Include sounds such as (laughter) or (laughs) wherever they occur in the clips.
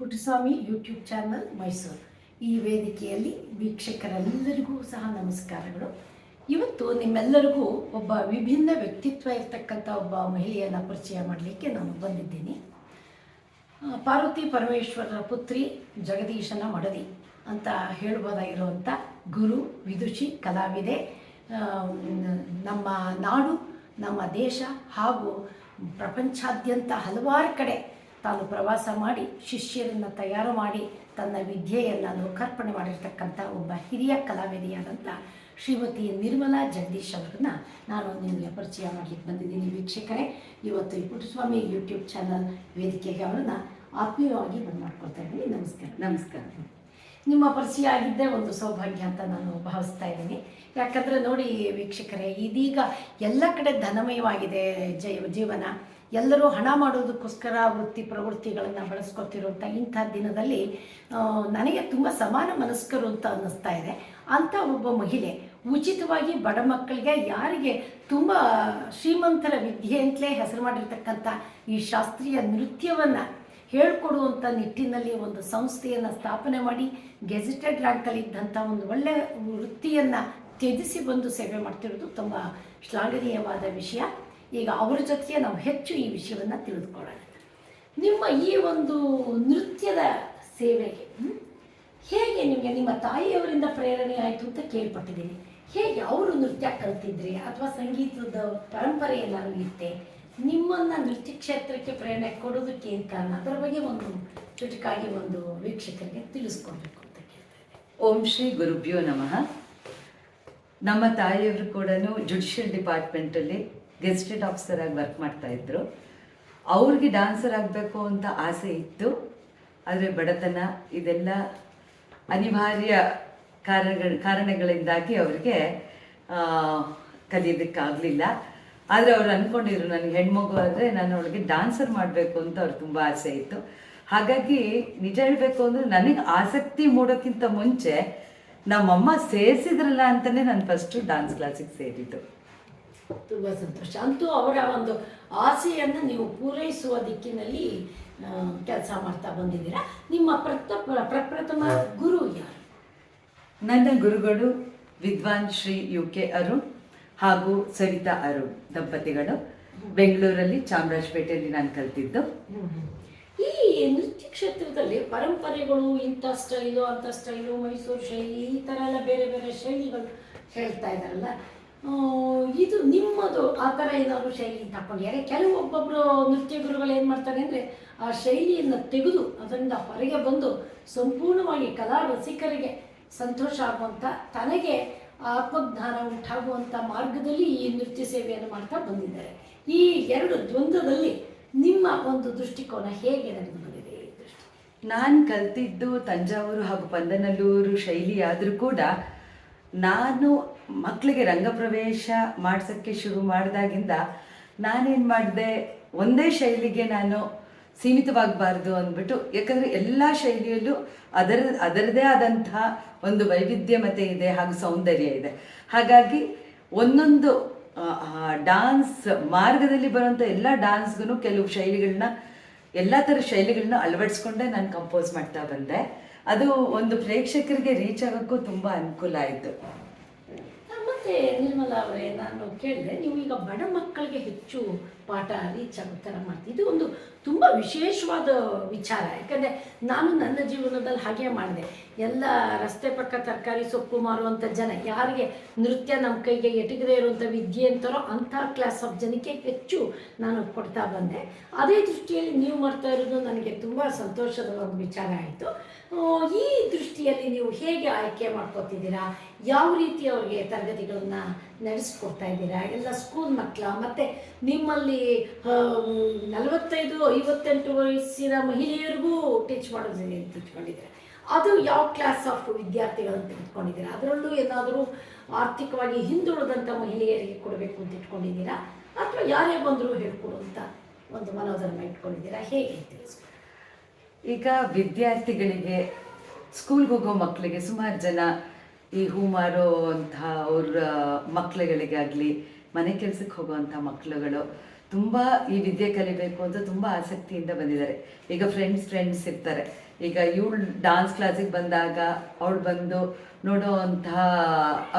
Puttaswamy YouTube channel Mysuru. ಈ ವೇದಿಕೆಯಲ್ಲಿ ವೀಕ್ಷಕರೆಲ್ಲರಿಗೂ ಸಹ ನಮಸ್ಕಾರಗಳು. ಇವತ್ತು ನಿಮ್ಮೆಲ್ಲರಿಗೂ ಒಬ್ಬ ವಿಭಿನ್ನ ವ್ಯಕ್ತಿತ್ವ ಇರ್ತಕ್ಕಂಥ ಒಬ್ಬ ಮಹಿಳೆಯನ್ನು ಪರಿಚಯ ಮಾಡಲಿಕ್ಕೆ ನಾನು ಬಂದಿದ್ದೀನಿ. ಪಾರ್ವತಿ ಪರಮೇಶ್ವರರ ಪುತ್ರಿ ಜಗದೀಶನ ಮಡದಿ ಅಂತ ಹೇಳ್ಬೋದಾಗಿರುವಂಥ ಗುರು, ವಿದುಷಿ, ಕಲಾವಿದೆ ನಮ್ಮ ನಾಡು, ನಮ್ಮ ದೇಶ ಹಾಗೂ ಪ್ರಪಂಚಾದ್ಯಂತ ಹಲವಾರು ಕಡೆ ತಾನು ಪ್ರವಾಸ ಮಾಡಿ ಶಿಷ್ಯರನ್ನು ತಯಾರು ಮಾಡಿ ತನ್ನ ವಿದ್ಯೆಯನ್ನು ಲೋಕಾರ್ಪಣೆ ಮಾಡಿರ್ತಕ್ಕಂಥ ಒಬ್ಬ ಹಿರಿಯ ಕಲಾವಿದೆಯಾದಂಥ ಶ್ರೀಮತಿ ನಿರ್ಮಲಾ ಜಗದೀಶ್ ಅವರನ್ನ ನಾನು ನಿಮಗೆ ಪರಿಚಯ ಮಾಡಲಿಕ್ಕೆ ಬಂದಿದ್ದೀನಿ ವೀಕ್ಷಕರೇ. ಇವತ್ತು ಈ ಪುಟ್ಟಸ್ವಾಮಿ ಯೂಟ್ಯೂಬ್ ಚಾನಲ್ ವೇದಿಕೆಗೆ ಅವರನ್ನು ಆತ್ಮೀಯವಾಗಿ ಬಂದು ಮಾಡ್ಕೊಳ್ತಾ ಇದ್ದೀನಿ. ನಮಸ್ಕಾರ. ನಮಸ್ಕಾರ. ನಿಮ್ಮ ಪರಿಚಯ ಆಗಿದ್ದೇ ಒಂದು ಸೌಭಾಗ್ಯ ಅಂತ ನಾನು ಭಾವಿಸ್ತಾ ಇದ್ದೀನಿ. ಯಾಕಂದರೆ ನೋಡಿ ವೀಕ್ಷಕರೇ, ಇದೀಗ ಎಲ್ಲ ಕಡೆ ಧನಮಯವಾಗಿದೆ ಜೈ ಜೀವನ. ಎಲ್ಲರೂ ಹಣ ಮಾಡೋದಕ್ಕೋಸ್ಕರ ವೃತ್ತಿ ಪ್ರವೃತ್ತಿಗಳನ್ನು ಬಳಸ್ಕೊತಿರುವಂಥ ಇಂಥ ದಿನದಲ್ಲಿ ನನಗೆ ತುಂಬ ಸಮಾನ ಮನಸ್ಕರು ಅಂತ ಅನ್ನಿಸ್ತಾ ಇದೆ. ಅಂಥ ಒಬ್ಬ ಮಹಿಳೆ ಉಚಿತವಾಗಿ ಬಡ ಮಕ್ಕಳಿಗೆ ಯಾರಿಗೆ ತುಂಬ ಶ್ರೀಮಂತರ ವಿದ್ಯೆ ಅಂತಲೇ ಹೆಸರು ಮಾಡಿರ್ತಕ್ಕಂಥ ಈ ಶಾಸ್ತ್ರೀಯ ನೃತ್ಯವನ್ನು ಹೇಳ್ಕೊಡುವಂಥ ನಿಟ್ಟಿನಲ್ಲಿ ಒಂದು ಸಂಸ್ಥೆಯನ್ನು ಸ್ಥಾಪನೆ ಮಾಡಿ, ಗೆಜೆಟೆಡ್ ರ್ಯಾಂಕಲ್ಲಿ ಇದ್ದಂಥ ಒಂದು ಒಳ್ಳೆಯ ವೃತ್ತಿಯನ್ನು ತ್ಯಜಿಸಿ ಬಂದು ಸೇವೆ ಮಾಡ್ತಿರೋದು ತುಂಬ ಶ್ಲಾಘನೀಯವಾದ ವಿಷಯ. ಈಗ ಅವರ ಜೊತೆಗೆ ನಾವು ಹೆಚ್ಚು ಈ ವಿಷಯವನ್ನು ತಿಳಿದುಕೊಳ್ಳೋಣ. ನಿಮ್ಮ ಈ ಒಂದು ನೃತ್ಯದ ಸೇವೆಗೆ ಹೇಗೆ ನಿಮಗೆ ನಿಮ್ಮ ತಾಯಿಯವರಿಂದ ಪ್ರೇರಣೆ ಆಯಿತು ಅಂತ ಕೇಳ್ಪಟ್ಟಿದ್ದೀನಿ. ಹೇಗೆ ಅವರು ನೃತ್ಯ ಕಲ್ತಿದ್ರಿ ಅಥವಾ ಸಂಗೀತದ ಪರಂಪರೆ ಎಲ್ಲರೂ ಇತ್ತೆ? ನಿಮ್ಮನ್ನು ನೃತ್ಯ ಕ್ಷೇತ್ರಕ್ಕೆ ಪ್ರೇರಣೆ ಕೊಡೋದಕ್ಕೆ ಏನು ಕಾರಣ? ಅದರ ಬಗ್ಗೆ ಒಂದು ಚುಟುಕಾಗಿ ಒಂದು ವೀಕ್ಷಕರಿಗೆ ತಿಳಿಸ್ಕೊಡ್ಬೇಕು ಅಂತ ಕೇಳ್ತಾ ಇದ್ದೀನಿ. ಓಂ ಶ್ರೀ ಗುರುಭ್ಯೋ ನಮಃ. ನಮ್ಮ ತಾಯಿಯವರು ಕೂಡ ಜುಡಿಷಿಯಲ್ ಡಿಪಾರ್ಟ್ಮೆಂಟಲ್ಲಿ ಗೆಸ್ಟೆಡ್ ಆಫೀಸರ್ ಆಗಿ ವರ್ಕ್ ಮಾಡ್ತಾ ಇದ್ರು. ಅವ್ರಿಗೆ ಡಾನ್ಸರ್ ಆಗಬೇಕು ಅಂತ ಆಸೆ ಇತ್ತು. ಆದರೆ ಬಡತನ ಇದೆಲ್ಲ ಅನಿವಾರ್ಯ ಕಾರಣಗಳ, ಕಾರಣಗಳಿಂದಾಗಿ ಅವರಿಗೆ ಕಲಿಯೋದಕ್ಕಾಗಲಿಲ್ಲ. ಆದರೆ ಅವ್ರು ಅಂದ್ಕೊಂಡಿದ್ರು ನನಗೆ ಹೆಣ್ಮಗು ಆದರೆ ನಾನು ಅವಳಿಗೆ ಡಾನ್ಸರ್ ಮಾಡಬೇಕು ಅಂತ ಅವ್ರಿಗೆ ತುಂಬ ಆಸೆ ಇತ್ತು. ಹಾಗಾಗಿ ನಿಜ ಹೇಳಬೇಕು ಅಂದರೆ ನನಗೆ ಆಸಕ್ತಿ ಮೂಡೋಕ್ಕಿಂತ ಮುಂಚೆ ನಮ್ಮಮ್ಮ ಸೇರಿಸಿದ್ರಲ್ಲ ಅಂತಲೇ ನಾನು ಫಸ್ಟು ಡಾನ್ಸ್ ಕ್ಲಾಸಿಗೆ ಸೇರಿದ್ದು. ತುಂಬ ಸಂತೋಷ. ಅಂತೂ ಅವರ ಒಂದು ಆಸೆಯನ್ನು ನೀವು ಪೂರೈಸುವ ದಿಕ್ಕಿನಲ್ಲಿ ಕೆಲಸ ಮಾಡ್ತಾ ಬಂದಿದ್ದೀರಾ? ನಿಮ್ಮ ಪ್ರಥಮ ಪ್ರಪ್ರಥಮ ಗುರು ಯಾರು? ನನ್ನ ಗುರುಗಳು ವಿದ್ವಾನ್ ಶ್ರೀ ಯು ಕೆ ಅರುಣ್ ಹಾಗೂ ಸವಿತಾ ಅರುಣ್ ದಂಪತಿಗಳು. ಬೆಂಗಳೂರಲ್ಲಿ ಚಾಮರಾಜಪೇಟೆಯಲ್ಲಿ ನಾನು ಕಲ್ತಿದ್ದು. ಈ ನೃತ್ಯ ಕ್ಷೇತ್ರದಲ್ಲಿ ಪರಂಪರೆಗಳು, ಇಂಥ ಸ್ಟೈಲು, ಅಂಥ ಸ್ಟೈಲು, ಮೈಸೂರು ಶೈಲಿ, ಈ ಥರ ಎಲ್ಲ ಬೇರೆ ಬೇರೆ ಶೈಲಿಗಳು ಹೇಳ್ತಾ ಇದ್ದಾರಲ್ಲ. ಇದು ನಿಮ್ಮದು ಆ ಥರ ಏನಾದರೂ ಶೈಲಿ ತಗೊಂಡಿದ್ದಾರೆ ಕೆಲವೊಬ್ಬೊಬ್ಬರು ನೃತ್ಯ ಗುರುಗಳು ಏನು ಮಾಡ್ತಾರೆ ಅಂದರೆ ಆ ಶೈಲಿಯನ್ನು ತೆಗೆದು ಅದರಿಂದ ಹೊರಗೆ ಬಂದು ಸಂಪೂರ್ಣವಾಗಿ ಕಲಾ ರಸಿಕರಿಗೆ ಸಂತೋಷ ಆಗುವಂಥ ತನಗೆ ಆತ್ಮಜ್ಞಾನ ಉಂಟಾಗುವಂಥ ಮಾರ್ಗದಲ್ಲಿ ಈ ನೃತ್ಯ ಸೇವೆಯನ್ನು ಮಾಡ್ತಾ ಬಂದಿದ್ದಾರೆ. ಈ ಎರಡು ದ್ವಂದ್ವದಲ್ಲಿ ನಿಮ್ಮ ಒಂದು ದೃಷ್ಟಿಕೋನ ಹೇಗೆ ನನಗೆ ಬಂದಿದೆ ನಾನು ಕಲ್ತಿದ್ದು ತಂಜಾವೂರು ಹಾಗೂ ಪಂದನಲ್ಲೂರು ಶೈಲಿ ಆದರೂ ಕೂಡ ನಾನು ಮಕ್ಕಳಿಗೆ ರಂಗಪ್ರವೇಶ ಮಾಡ್ಸೋಕ್ಕೆ ಶುರು ಮಾಡಿದಾಗಿಂದ ನಾನೇನು ಮಾಡಿದೆ, ಒಂದೇ ಶೈಲಿಗೆ ನಾನು ಸೀಮಿತವಾಗಬಾರ್ದು ಅಂದ್ಬಿಟ್ಟು, ಯಾಕಂದರೆ ಎಲ್ಲ ಶೈಲಿಯಲ್ಲೂ ಅದರ ಅದರದೇ ಆದಂತಹ ಒಂದು ವೈವಿಧ್ಯಮತೆ ಇದೆ ಹಾಗೂ ಸೌಂದರ್ಯ ಇದೆ. ಹಾಗಾಗಿ ಒಂದೊಂದು ಡಾನ್ಸ್ ಮಾರ್ಗದಲ್ಲಿ ಬರುವಂಥ ಎಲ್ಲ ಡಾನ್ಸ್ಗೂ ಕೆಲವು ಶೈಲಿಗಳನ್ನ ಎಲ್ಲ ಥರ ಶೈಲಿಗಳನ್ನ ಅಳವಡಿಸ್ಕೊಂಡೆ ನಾನು ಕಂಪೋಸ್ ಮಾಡ್ತಾ ಬಂದೆ. ಅದು ಒಂದು ಪ್ರೇಕ್ಷಕರಿಗೆ ರೀಚ್ ಆಗೋಕ್ಕೂ ತುಂಬ ಅನುಕೂಲ ಆಯಿತು. ಮತ್ತೆ ನಿರ್ಮಲಾ ಅವರೇ ನಾನು ಕೇಳಿದೆ ನೀವು ಈಗ ಬಡ ಮಕ್ಕಳಿಗೆ ಹೆಚ್ಚು ಪಾಠ ರೀಚ್ ಆಗೋ ಥರ ಮಾಡ್ತೀವಿ ಇದು ಒಂದು ತುಂಬ ವಿಶೇಷವಾದ ವಿಚಾರ. ಯಾಕಂದರೆ ನಾನು ನನ್ನ ಜೀವನದಲ್ಲಿ ಹಾಗೆ ಮಾಡಿದೆ. ಎಲ್ಲ ರಸ್ತೆ ಪಕ್ಕ ತರಕಾರಿ ಸೊಪ್ಪು ಮಾರುವಂಥ ಜನ, ಯಾರಿಗೆ ನೃತ್ಯ ನಮ್ಮ ಕೈಗೆ ಎಟಗದೆ ಇರುವಂಥ ವಿದ್ಯೆ ಅಂತಾರೋ ಅಂಥ ಕ್ಲಾಸ್ ಆಫ್ ಜನಕ್ಕೆ ಹೆಚ್ಚು ನಾನು ಕೊಡ್ತಾ ಬಂದೆ. ಅದೇ ದೃಷ್ಟಿಯಲ್ಲಿ ನೀವು ಮಾಡ್ತಾ ಇರೋದು ನನಗೆ ತುಂಬ ಸಂತೋಷದ ಒಂದು ವಿಚಾರ ಆಯಿತು. ಈ ದೃಷ್ಟಿಯಲ್ಲಿ ನೀವು ಹೇಗೆ ಆಯ್ಕೆ ಮಾಡ್ಕೋತಿದ್ದೀರಾ? ಯಾವ ರೀತಿ ಅವ್ರಿಗೆ ತರಗತಿಗಳನ್ನ ನಡೆಸ್ಕೊಡ್ತಾ ಇದ್ದೀರಾ? ಎಲ್ಲ ಸ್ಕೂಲ್ ಮಕ್ಕಳ, ಮತ್ತು ನಿಮ್ಮಲ್ಲಿ ನಲವತ್ತೈದು, ಐವತ್ತೆಂಟು ವಯಸ್ಸಿನ ಮಹಿಳೆಯರಿಗೂ ಟೀಚ್ ಮಾಡೋದಿದೆ ಅಂತ ಇಟ್ಕೊಂಡಿದ್ದೀರಾ ಅದು ಯಾವ ಕ್ಲಾಸ್ ಆಫ್ ವಿದ್ಯಾರ್ಥಿಗಳನ್ನು ತೆಗೆದುಕೊಂಡಿದ್ದೀರಾ? ಅದರಲ್ಲೂ ಏನಾದರೂ ಆರ್ಥಿಕವಾಗಿ ಹಿಂದುಳಿದಂಥ ಮಹಿಳೆಯರಿಗೆ ಕೊಡಬೇಕು ಅಂತ ಇಟ್ಕೊಂಡಿದ್ದೀರಾ? ಅಥವಾ ಯಾರೇ ಬಂದರೂ ಹೇಳ್ಕೊಡುವಂಥ ಒಂದು ಮನೋಧರ್ಮ ಇಟ್ಕೊಂಡಿದ್ದೀರಾ? ಹೇಗೆ ತಿಳಿಸ್ಕೊಡಿ. ಈಗ ವಿದ್ಯಾರ್ಥಿಗಳಿಗೆ ಸ್ಕೂಲ್ಗೆ ಹೋಗೋ ಮಕ್ಕಳಿಗೆ ಸುಮಾರು ಜನ ಈ ಹೂ ಮಾರುವಂಥ ಅವ್ರ ಮಕ್ಕಳುಗಳಿಗಾಗಲಿ ಮನೆ ಕೆಲಸಕ್ಕೆ ಹೋಗುವಂಥ ಮಕ್ಕಳುಗಳು ತುಂಬ ಈ ವಿದ್ಯೆ ಕಲಿಬೇಕು ಅಂತ ತುಂಬ ಆಸಕ್ತಿಯಿಂದ ಬಂದಿದ್ದಾರೆ. ಈಗ ಫ್ರೆಂಡ್ಸ್ ಫ್ರೆಂಡ್ಸ್ ಇರ್ತಾರೆ. ಈಗ ಇವಳು ಡಾನ್ಸ್ ಕ್ಲಾಸಿಗೆ ಬಂದಾಗ ಅವಳು ಬಂದು ನೋಡೋವಂತಹ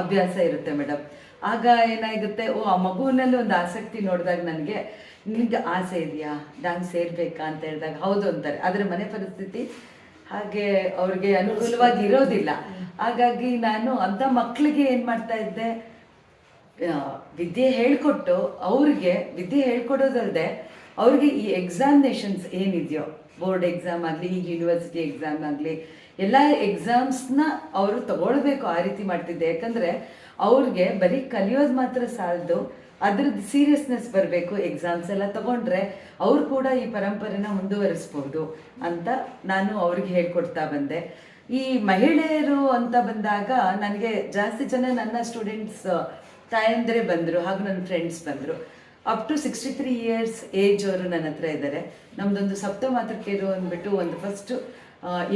ಅಭ್ಯಾಸ ಇರುತ್ತೆ ಮೇಡಮ್ ಆಗ ಏನಾಗುತ್ತೆ, ಓ, ಆ ಮಗುವಿನಲ್ಲಿ ಒಂದು ಆಸಕ್ತಿ ನೋಡಿದಾಗ ನನಗೆ ನಿಮಗೆ ಆಸೆ ಇದೆಯಾ? ಡಾನ್ಸ್ ಸೇರ್ಬೇಕಾ ಅಂತ ಹೇಳಿದಾಗ, ಹೌದು ಅಂತಾರೆ. ಆದರೆ ಮನೆ ಪರಿಸ್ಥಿತಿ ಹಾಗೆ ಅವ್ರಿಗೆ ಅನುಕೂಲವಾಗಿ ಇರೋದಿಲ್ಲ. ಹಾಗಾಗಿ ನಾನು ಅಂಥ ಮಕ್ಕಳಿಗೆ ಏನು ಮಾಡ್ತಾ ಇದ್ದೆ ವಿದ್ಯೆ ಹೇಳ್ಕೊಟ್ಟು ಅವ್ರಿಗೆ, ವಿದ್ಯೆ ಹೇಳ್ಕೊಡೋದಲ್ಲದೆ ಅವ್ರಿಗೆ ಈ ಎಕ್ಸಾಮಿನೇಷನ್ಸ್ ಏನಿದೆಯೋ ಬೋರ್ಡ್ ಎಕ್ಸಾಮ್ ಆಗಲಿ ಈಗ ಯೂನಿವರ್ಸಿಟಿ ಎಕ್ಸಾಮ್ ಆಗಲಿ, ಎಲ್ಲ ಎಕ್ಸಾಮ್ಸ್ನ ಅವರು ತಗೊಳ್ಬೇಕು ಆ ರೀತಿ ಮಾಡ್ತಿದ್ದೆ. ಯಾಕಂದರೆ ಅವ್ರಿಗೆ ಬರೀ ಕಲಿಯೋದು ಮಾತ್ರ ಸಾಲದು ಅದ್ರದ್ದು ಸೀರಿಯಸ್ನೆಸ್ ಬರಬೇಕು ಎಕ್ಸಾಮ್ಸ್ ಎಲ್ಲ ತಗೊಂಡ್ರೆ ಅವ್ರು ಕೂಡ ಈ ಪರಂಪರೆನ ಮುಂದುವರಿಸ್ಬೋದು ಅಂತ ನಾನು ಅವ್ರಿಗೆ ಹೇಳ್ಕೊಡ್ತಾ ಬಂದೆ. ಈ ಮಹಿಳೆಯರು ಅಂತ ಬಂದಾಗ ನನಗೆ ಜಾಸ್ತಿ ಜನ ನನ್ನ ಸ್ಟೂಡೆಂಟ್ಸ್ ತಾಯಂದ್ರೆ ಬಂದರು, ಹಾಗೂ ನನ್ನ ಫ್ರೆಂಡ್ಸ್ ಬಂದರು. Up to sixty three years age ಅವರು ನನ್ನ ಹತ್ರ ಇದ್ದಾರೆ. ನಮ್ಮದೊಂದು ಸಪ್ತ ಮಾತೃಕೆಯರು ಅಂದ್ಬಿಟ್ಟು ಒಂದು ಫಸ್ಟು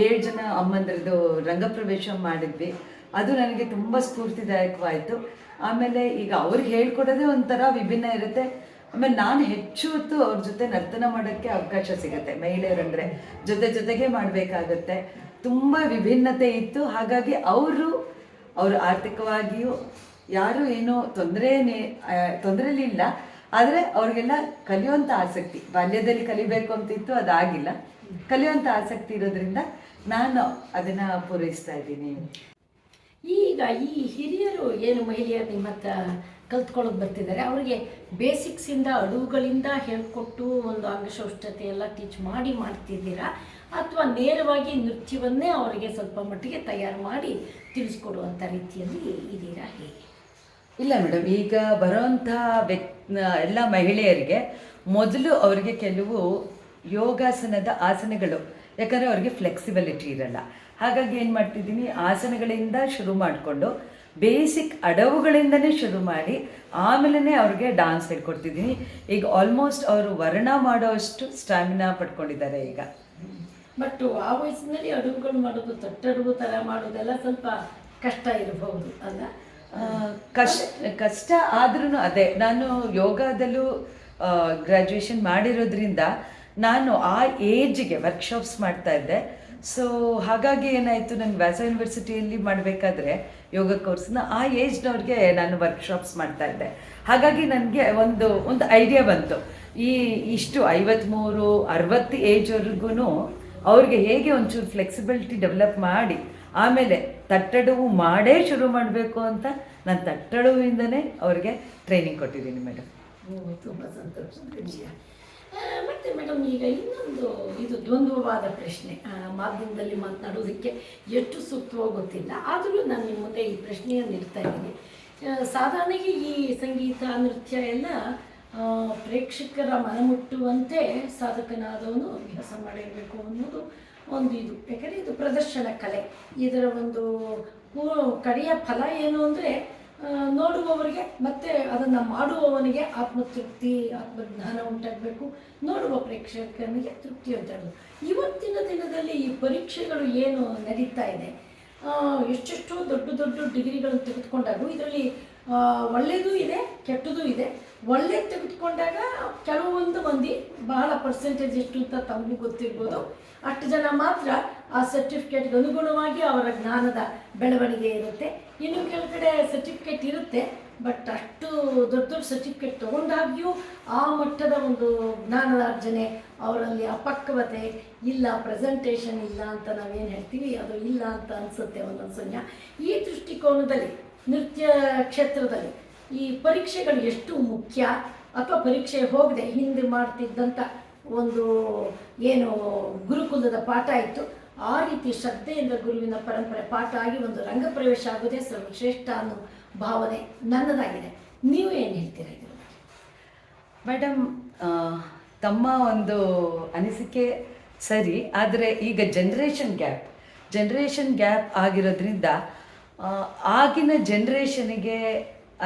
ಏಳು ಜನ ಅಮ್ಮಂದ್ರದ್ದು ರಂಗಪ್ರವೇಶ ಮಾಡಿದ್ವಿ. ಅದು ನನಗೆ ತುಂಬ ಸ್ಫೂರ್ತಿದಾಯಕವಾಯಿತು. ಆಮೇಲೆ ಈಗ ಅವ್ರಿಗೆ ಹೇಳ್ಕೊಡೋದೇ ಒಂಥರ ವಿಭಿನ್ನ ಇರುತ್ತೆ. ಆಮೇಲೆ ನಾನು ಹೆಚ್ಚು ಹೊತ್ತು ಅವ್ರ ಜೊತೆ ನರ್ತನ ಮಾಡೋಕ್ಕೆ ಅವಕಾಶ ಸಿಗುತ್ತೆ ಮಹಿಳೆಯರಂದರೆ. ಜೊತೆ ಜೊತೆಗೆ ಮಾಡಬೇಕಾಗತ್ತೆ. ತುಂಬ ವಿಭಿನ್ನತೆ ಇತ್ತು. ಹಾಗಾಗಿ ಅವರು ಅವರು ಆರ್ಥಿಕವಾಗಿಯೂ ಯಾರು ಏನೋ ತೊಂದರೆನೇ ತೊಂದರೆಲಿಲ್ಲ ಆದರೆ ಅವ್ರಿಗೆಲ್ಲ ಕಲಿಯುವಂಥ ಆಸಕ್ತಿ. ಬಾಲ್ಯದಲ್ಲಿ ಕಲಿಬೇಕು ಅಂತಿತ್ತು, ಅದಾಗಿಲ್ಲ. ಕಲಿಯುವಂಥ ಆಸಕ್ತಿ ಇರೋದ್ರಿಂದ ನಾನು ಅದನ್ನು ಪೂರೈಸ್ತಾ ಇದ್ದೀನಿ. ಈಗ ಈ ಹಿರಿಯರು ಏನು ಮಹಿಳೆಯರು ನಿಮ್ಮ ಹತ್ರ ಕಲ್ತ್ಕೊಳ್ಳೋಕೆ ಬರ್ತಿದ್ದಾರೆ, ಅವರಿಗೆ ಬೇಸಿಕ್ಸಿಂದ ಅಡುಗಳಿಂದ ಹೇಳ್ಕೊಟ್ಟು ಒಂದು ಅಂಗಸೌಷ್ಠತೆ ಎಲ್ಲ ಟೀಚ್ ಮಾಡಿ ಮಾಡ್ತಿದ್ದೀರಾ? ಅಥವಾ ನೇರವಾಗಿ ನೃತ್ಯವನ್ನೇ ಅವರಿಗೆ ಸ್ವಲ್ಪ ಮಟ್ಟಿಗೆ ತಯಾರು ಮಾಡಿ ತಿಳಿಸ್ಕೊಡುವಂಥ ರೀತಿಯಲ್ಲಿ ಇದ್ದೀರಾ ಹೇಗೆ? ಇಲ್ಲ ಮೇಡಮ್, ಈಗ ಬರೋಂಥ ವ್ಯಕ್ ಎಲ್ಲ ಮಹಿಳೆಯರಿಗೆ ಮೊದಲು ಅವರಿಗೆ ಕೆಲವು ಯೋಗಾಸನದ ಆಸನಗಳು, ಯಾಕಂದರೆ ಅವ್ರಿಗೆ ಫ್ಲೆಕ್ಸಿಬಿಲಿಟಿ ಇರಲ್ಲ. ಹಾಗಾಗಿ ಏನು ಮಾಡ್ತಿದ್ದೀನಿ ಆಸನಗಳಿಂದ ಶುರು ಮಾಡಿಕೊಂಡು ಬೇಸಿಕ್ ಅಡವುಗಳಿಂದನೇ ಶುರು ಮಾಡಿ ಆಮೇಲೆ ಅವ್ರಿಗೆ ಡಾನ್ಸ್ ಹೇಳ್ಕೊಡ್ತಿದ್ದೀನಿ. ಈಗ ಆಲ್ಮೋಸ್ಟ್ ಅವರು ವರ್ಣ ಮಾಡೋಷ್ಟು ಸ್ಟ್ಯಾಮಿನಾ ಪಡ್ಕೊಂಡಿದ್ದಾರೆ ಈಗ. ಬಟ್ ಆ ವಯಸ್ಸಿನಲ್ಲಿ ಅಡುಗೆಗಳು ಮಾಡೋದು ತೊಟ್ಟಡುಗು ಥರ ಮಾಡೋದೆಲ್ಲ ಸ್ವಲ್ಪ ಕಷ್ಟ ಇರಬಹುದು ಅಲ್ಲ? ಕಷ್ಟ ಕಷ್ಟ ಆದ್ರೂ ಅದೇ ನಾನು ಯೋಗದಲ್ಲೂ ಗ್ರ್ಯಾಜುಯೇಷನ್ ಮಾಡಿರೋದ್ರಿಂದ ನಾನು ಆ ಏಜ್ಗೆ ವರ್ಕ್ಶಾಪ್ಸ್ ಮಾಡ್ತಾ ಇದ್ದೆ. ಸೊ ಹಾಗಾಗಿ ಏನಾಯಿತು? ನಾನು ವ್ಯಾಸ ಯೂನಿವರ್ಸಿಟಿಯಲ್ಲಿ ಮಾಡಬೇಕಾದ್ರೆ ಯೋಗ ಕೋರ್ಸ್ನ ಆ ಏಜ್ನವ್ರಿಗೆ ನಾನು ವರ್ಕ್ಶಾಪ್ಸ್ ಮಾಡ್ತಾ ಇದ್ದೆ. ಹಾಗಾಗಿ ನನಗೆ ಒಂದು ಒಂದು ಐಡಿಯಾ ಬಂತು. ಈ ಇಷ್ಟು ಐವತ್ತ್ಮೂರು ಅರವತ್ತು ಏಜ್ವರೆಗೂ ಅವ್ರಿಗೆ ಹೇಗೆ ಒಂಚೂರು ಫ್ಲೆಕ್ಸಿಬಿಲಿಟಿ ಡೆವಲಪ್ ಮಾಡಿ, ಆಮೇಲೆ ತಟ್ಟಡವು ಮಾಡೇ ಶುರು ಮಾಡಬೇಕು ಅಂತ ನಾನು ತಟ್ಟಡವಿಂದನೇ ಅವ್ರಿಗೆ ಟ್ರೈನಿಂಗ್ ಕೊಟ್ಟಿದ್ದೀನಿ ಮೇಡಮ್ ತುಂಬ ಸಂತೋಷ ಮತ್ತೆ ಮೇಡಮ್ ಈಗ ಇನ್ನೊಂದು ಇದು ದ್ವಂದ್ವವಾದ ಪ್ರಶ್ನೆ. ಮಾಧ್ಯಮದಲ್ಲಿ ಮಾತನಾಡೋದಕ್ಕೆ ಎಷ್ಟು ಸೂಕ್ತವೋ ಗೊತ್ತಿಲ್ಲ. ಆದರೂ ನಾನು ನಿಮ್ಮ ಮುಂದೆ ಈ ಪ್ರಶ್ನೆಯನ್ನು ಇಡ್ತಾ ಇದ್ದೀನಿ. ಸಾಧಾರಣೆಗೆ ಈ ಸಂಗೀತ, ನೃತ್ಯ ಎಲ್ಲ ಪ್ರೇಕ್ಷಕರ ಮನಮುಟ್ಟುವಂತೆ ಸಾಧಕನಾದವನು ಅಭ್ಯಾಸ ಮಾಡಿರಬೇಕು ಅನ್ನೋದು ಒಂದು ಇದು. ಯಾಕಂದರೆ ಇದು ಪ್ರದರ್ಶನ ಕಲೆ. ಇದರ ಒಂದು ಕಡೆಯ ಫಲ ಏನು ಅಂದರೆ ನೋಡುವವರಿಗೆ ಮತ್ತೆ ಅದನ್ನು ಮಾಡುವವನಿಗೆ ಆತ್ಮತೃಪ್ತಿ, ಆತ್ಮಜ್ಞಾನ ಉಂಟಾಗಬೇಕು. ನೋಡುವ ಪ್ರೇಕ್ಷಕನಿಗೆ ತೃಪ್ತಿ ಉಂಟಾಗಬೇಕು. ಇವತ್ತಿನ ದಿನದಲ್ಲಿ ಈ ಪರೀಕ್ಷೆಗಳು ಏನು ನಡೀತಾ ಇದೆ? ಎಷ್ಟೆಷ್ಟೋ ದೊಡ್ಡ ದೊಡ್ಡ ಡಿಗ್ರಿಗಳನ್ನು ತೆಗೆದುಕೊಂಡಾಗ ಇದರಲ್ಲಿ ಒಳ್ಳೆಯದೂ ಇದೆ, ಕೆಟ್ಟದೂ ಇದೆ. ಒಳ್ಳೆಯದು ತೆಗೆದುಕೊಂಡಾಗ ಕೆಲವೊಂದು ಮಂದಿ ಬಹಳ ಪರ್ಸೆಂಟೇಜ್ ಎಷ್ಟು ಅಂತ ತಮಗೂ ಗೊತ್ತಿರ್ಬೋದು. ಅಷ್ಟು ಜನ ಮಾತ್ರ ಆ ಸರ್ಟಿಫಿಕೇಟ್ಗೆ ಅನುಗುಣವಾಗಿ ಅವರ ಜ್ಞಾನದ ಬೆಳವಣಿಗೆ ಇರುತ್ತೆ. ಇನ್ನು ಕೆಳಗಡೆ ಸರ್ಟಿಫಿಕೇಟ್ ಇರುತ್ತೆ ಬಟ್ ಅಷ್ಟು ದೊಡ್ಡ ದೊಡ್ಡ ಸರ್ಟಿಫಿಕೇಟ್ ತೊಗೊಂಡಾಗ್ಯೂ ಆ ಮಟ್ಟದ ಒಂದು ಜ್ಞಾನದಾರ್ಜನೆ ಅವರಲ್ಲಿ ಅಪಕ್ವತೆ ಇಲ್ಲ ಪ್ರೆಸೆಂಟೇಷನ್ ಇಲ್ಲ ಅಂತ ನಾವೇನು ಹೇಳ್ತೀವಿ, ಅದು ಇಲ್ಲ ಅಂತ ಅನಿಸುತ್ತೆ ಒಂದೊಂದು ಸಮಯ ಈ ದೃಷ್ಟಿಕೋನದಲ್ಲಿ, ನೃತ್ಯ ಕ್ಷೇತ್ರದಲ್ಲಿ ಈ ಪರೀಕ್ಷೆಗಳು ಎಷ್ಟು ಮುಖ್ಯ? ಅಥವಾ ಪರೀಕ್ಷೆ ಹೋಗದೆ ಹಿಂದೆ ಮಾಡ್ತಿದ್ದಂಥ ಒಂದು ಏನು ಗುರುಕುಲದ ಪಾಠ ಇತ್ತು ಆ ರೀತಿ ಶ್ರದ್ಧೆಯಿಂದ ಗುರುವಿನ ಪರಂಪರೆ ಪಾಠ ಆಗಿ ಒಂದು ರಂಗ ಪ್ರವೇಶ ಆಗುವುದೇ ಸರ್ವಶ್ರೇಷ್ಠ ಅನ್ನೋ ಭಾವನೆ ನನ್ನದಾಗಿದೆ. ನೀವು ಏನು ಹೇಳ್ತೀರಾ ಇದ್ರ? ಮೇಡಮ್ ತಮ್ಮ ಒಂದು ಅನಿಸಿಕೆ ಸರಿ, ಆದರೆ ಈಗ ಜನ್ರೇಷನ್ ಗ್ಯಾಪ್ ಜನ್ರೇಷನ್ ಗ್ಯಾಪ್ ಆಗಿರೋದ್ರಿಂದ ಆಗಿನ ಜನ್ರೇಷನಿಗೆ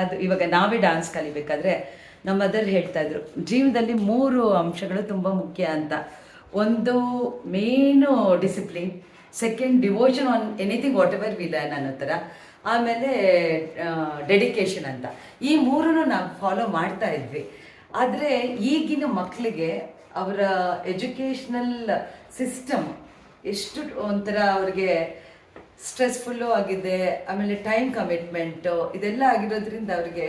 ಅದು, ಇವಾಗ ನಾವೇ ಡಾನ್ಸ್ ಕಲಿಬೇಕಾದ್ರೆ ನಮ್ಮ ಅದರಲ್ಲಿ ಹೇಳ್ತಾ ಇದ್ರು, ಜೀವನದಲ್ಲಿ ಮೂರು ಅಂಶಗಳು ತುಂಬ ಮುಖ್ಯ ಅಂತ. ಒಂದು main discipline second devotion on anything whatever we learn ಅನ್ನೋ ಥರ. ಆಮೇಲೆ ಡೆಡಿಕೇಶನ್ ಅಂತ. ಈ ಮೂರನ್ನು ನಾವು ಫಾಲೋ ಮಾಡ್ತಾ ಇದ್ವಿ. ಆದರೆ ಈಗಿನ ಮಕ್ಕಳಿಗೆ ಅವರ ಎಜುಕೇಷ್ನಲ್ ಸಿಸ್ಟಮ್ ಎಷ್ಟು ಒಂಥರ ಅವ್ರಿಗೆ ಸ್ಟ್ರೆಸ್ಫುಲ್ಲು ಆಗಿದೆ, ಆಮೇಲೆ ಟೈಮ್ ಕಮಿಟ್ಮೆಂಟು ಇದೆಲ್ಲ ಆಗಿರೋದ್ರಿಂದ ಅವ್ರಿಗೆ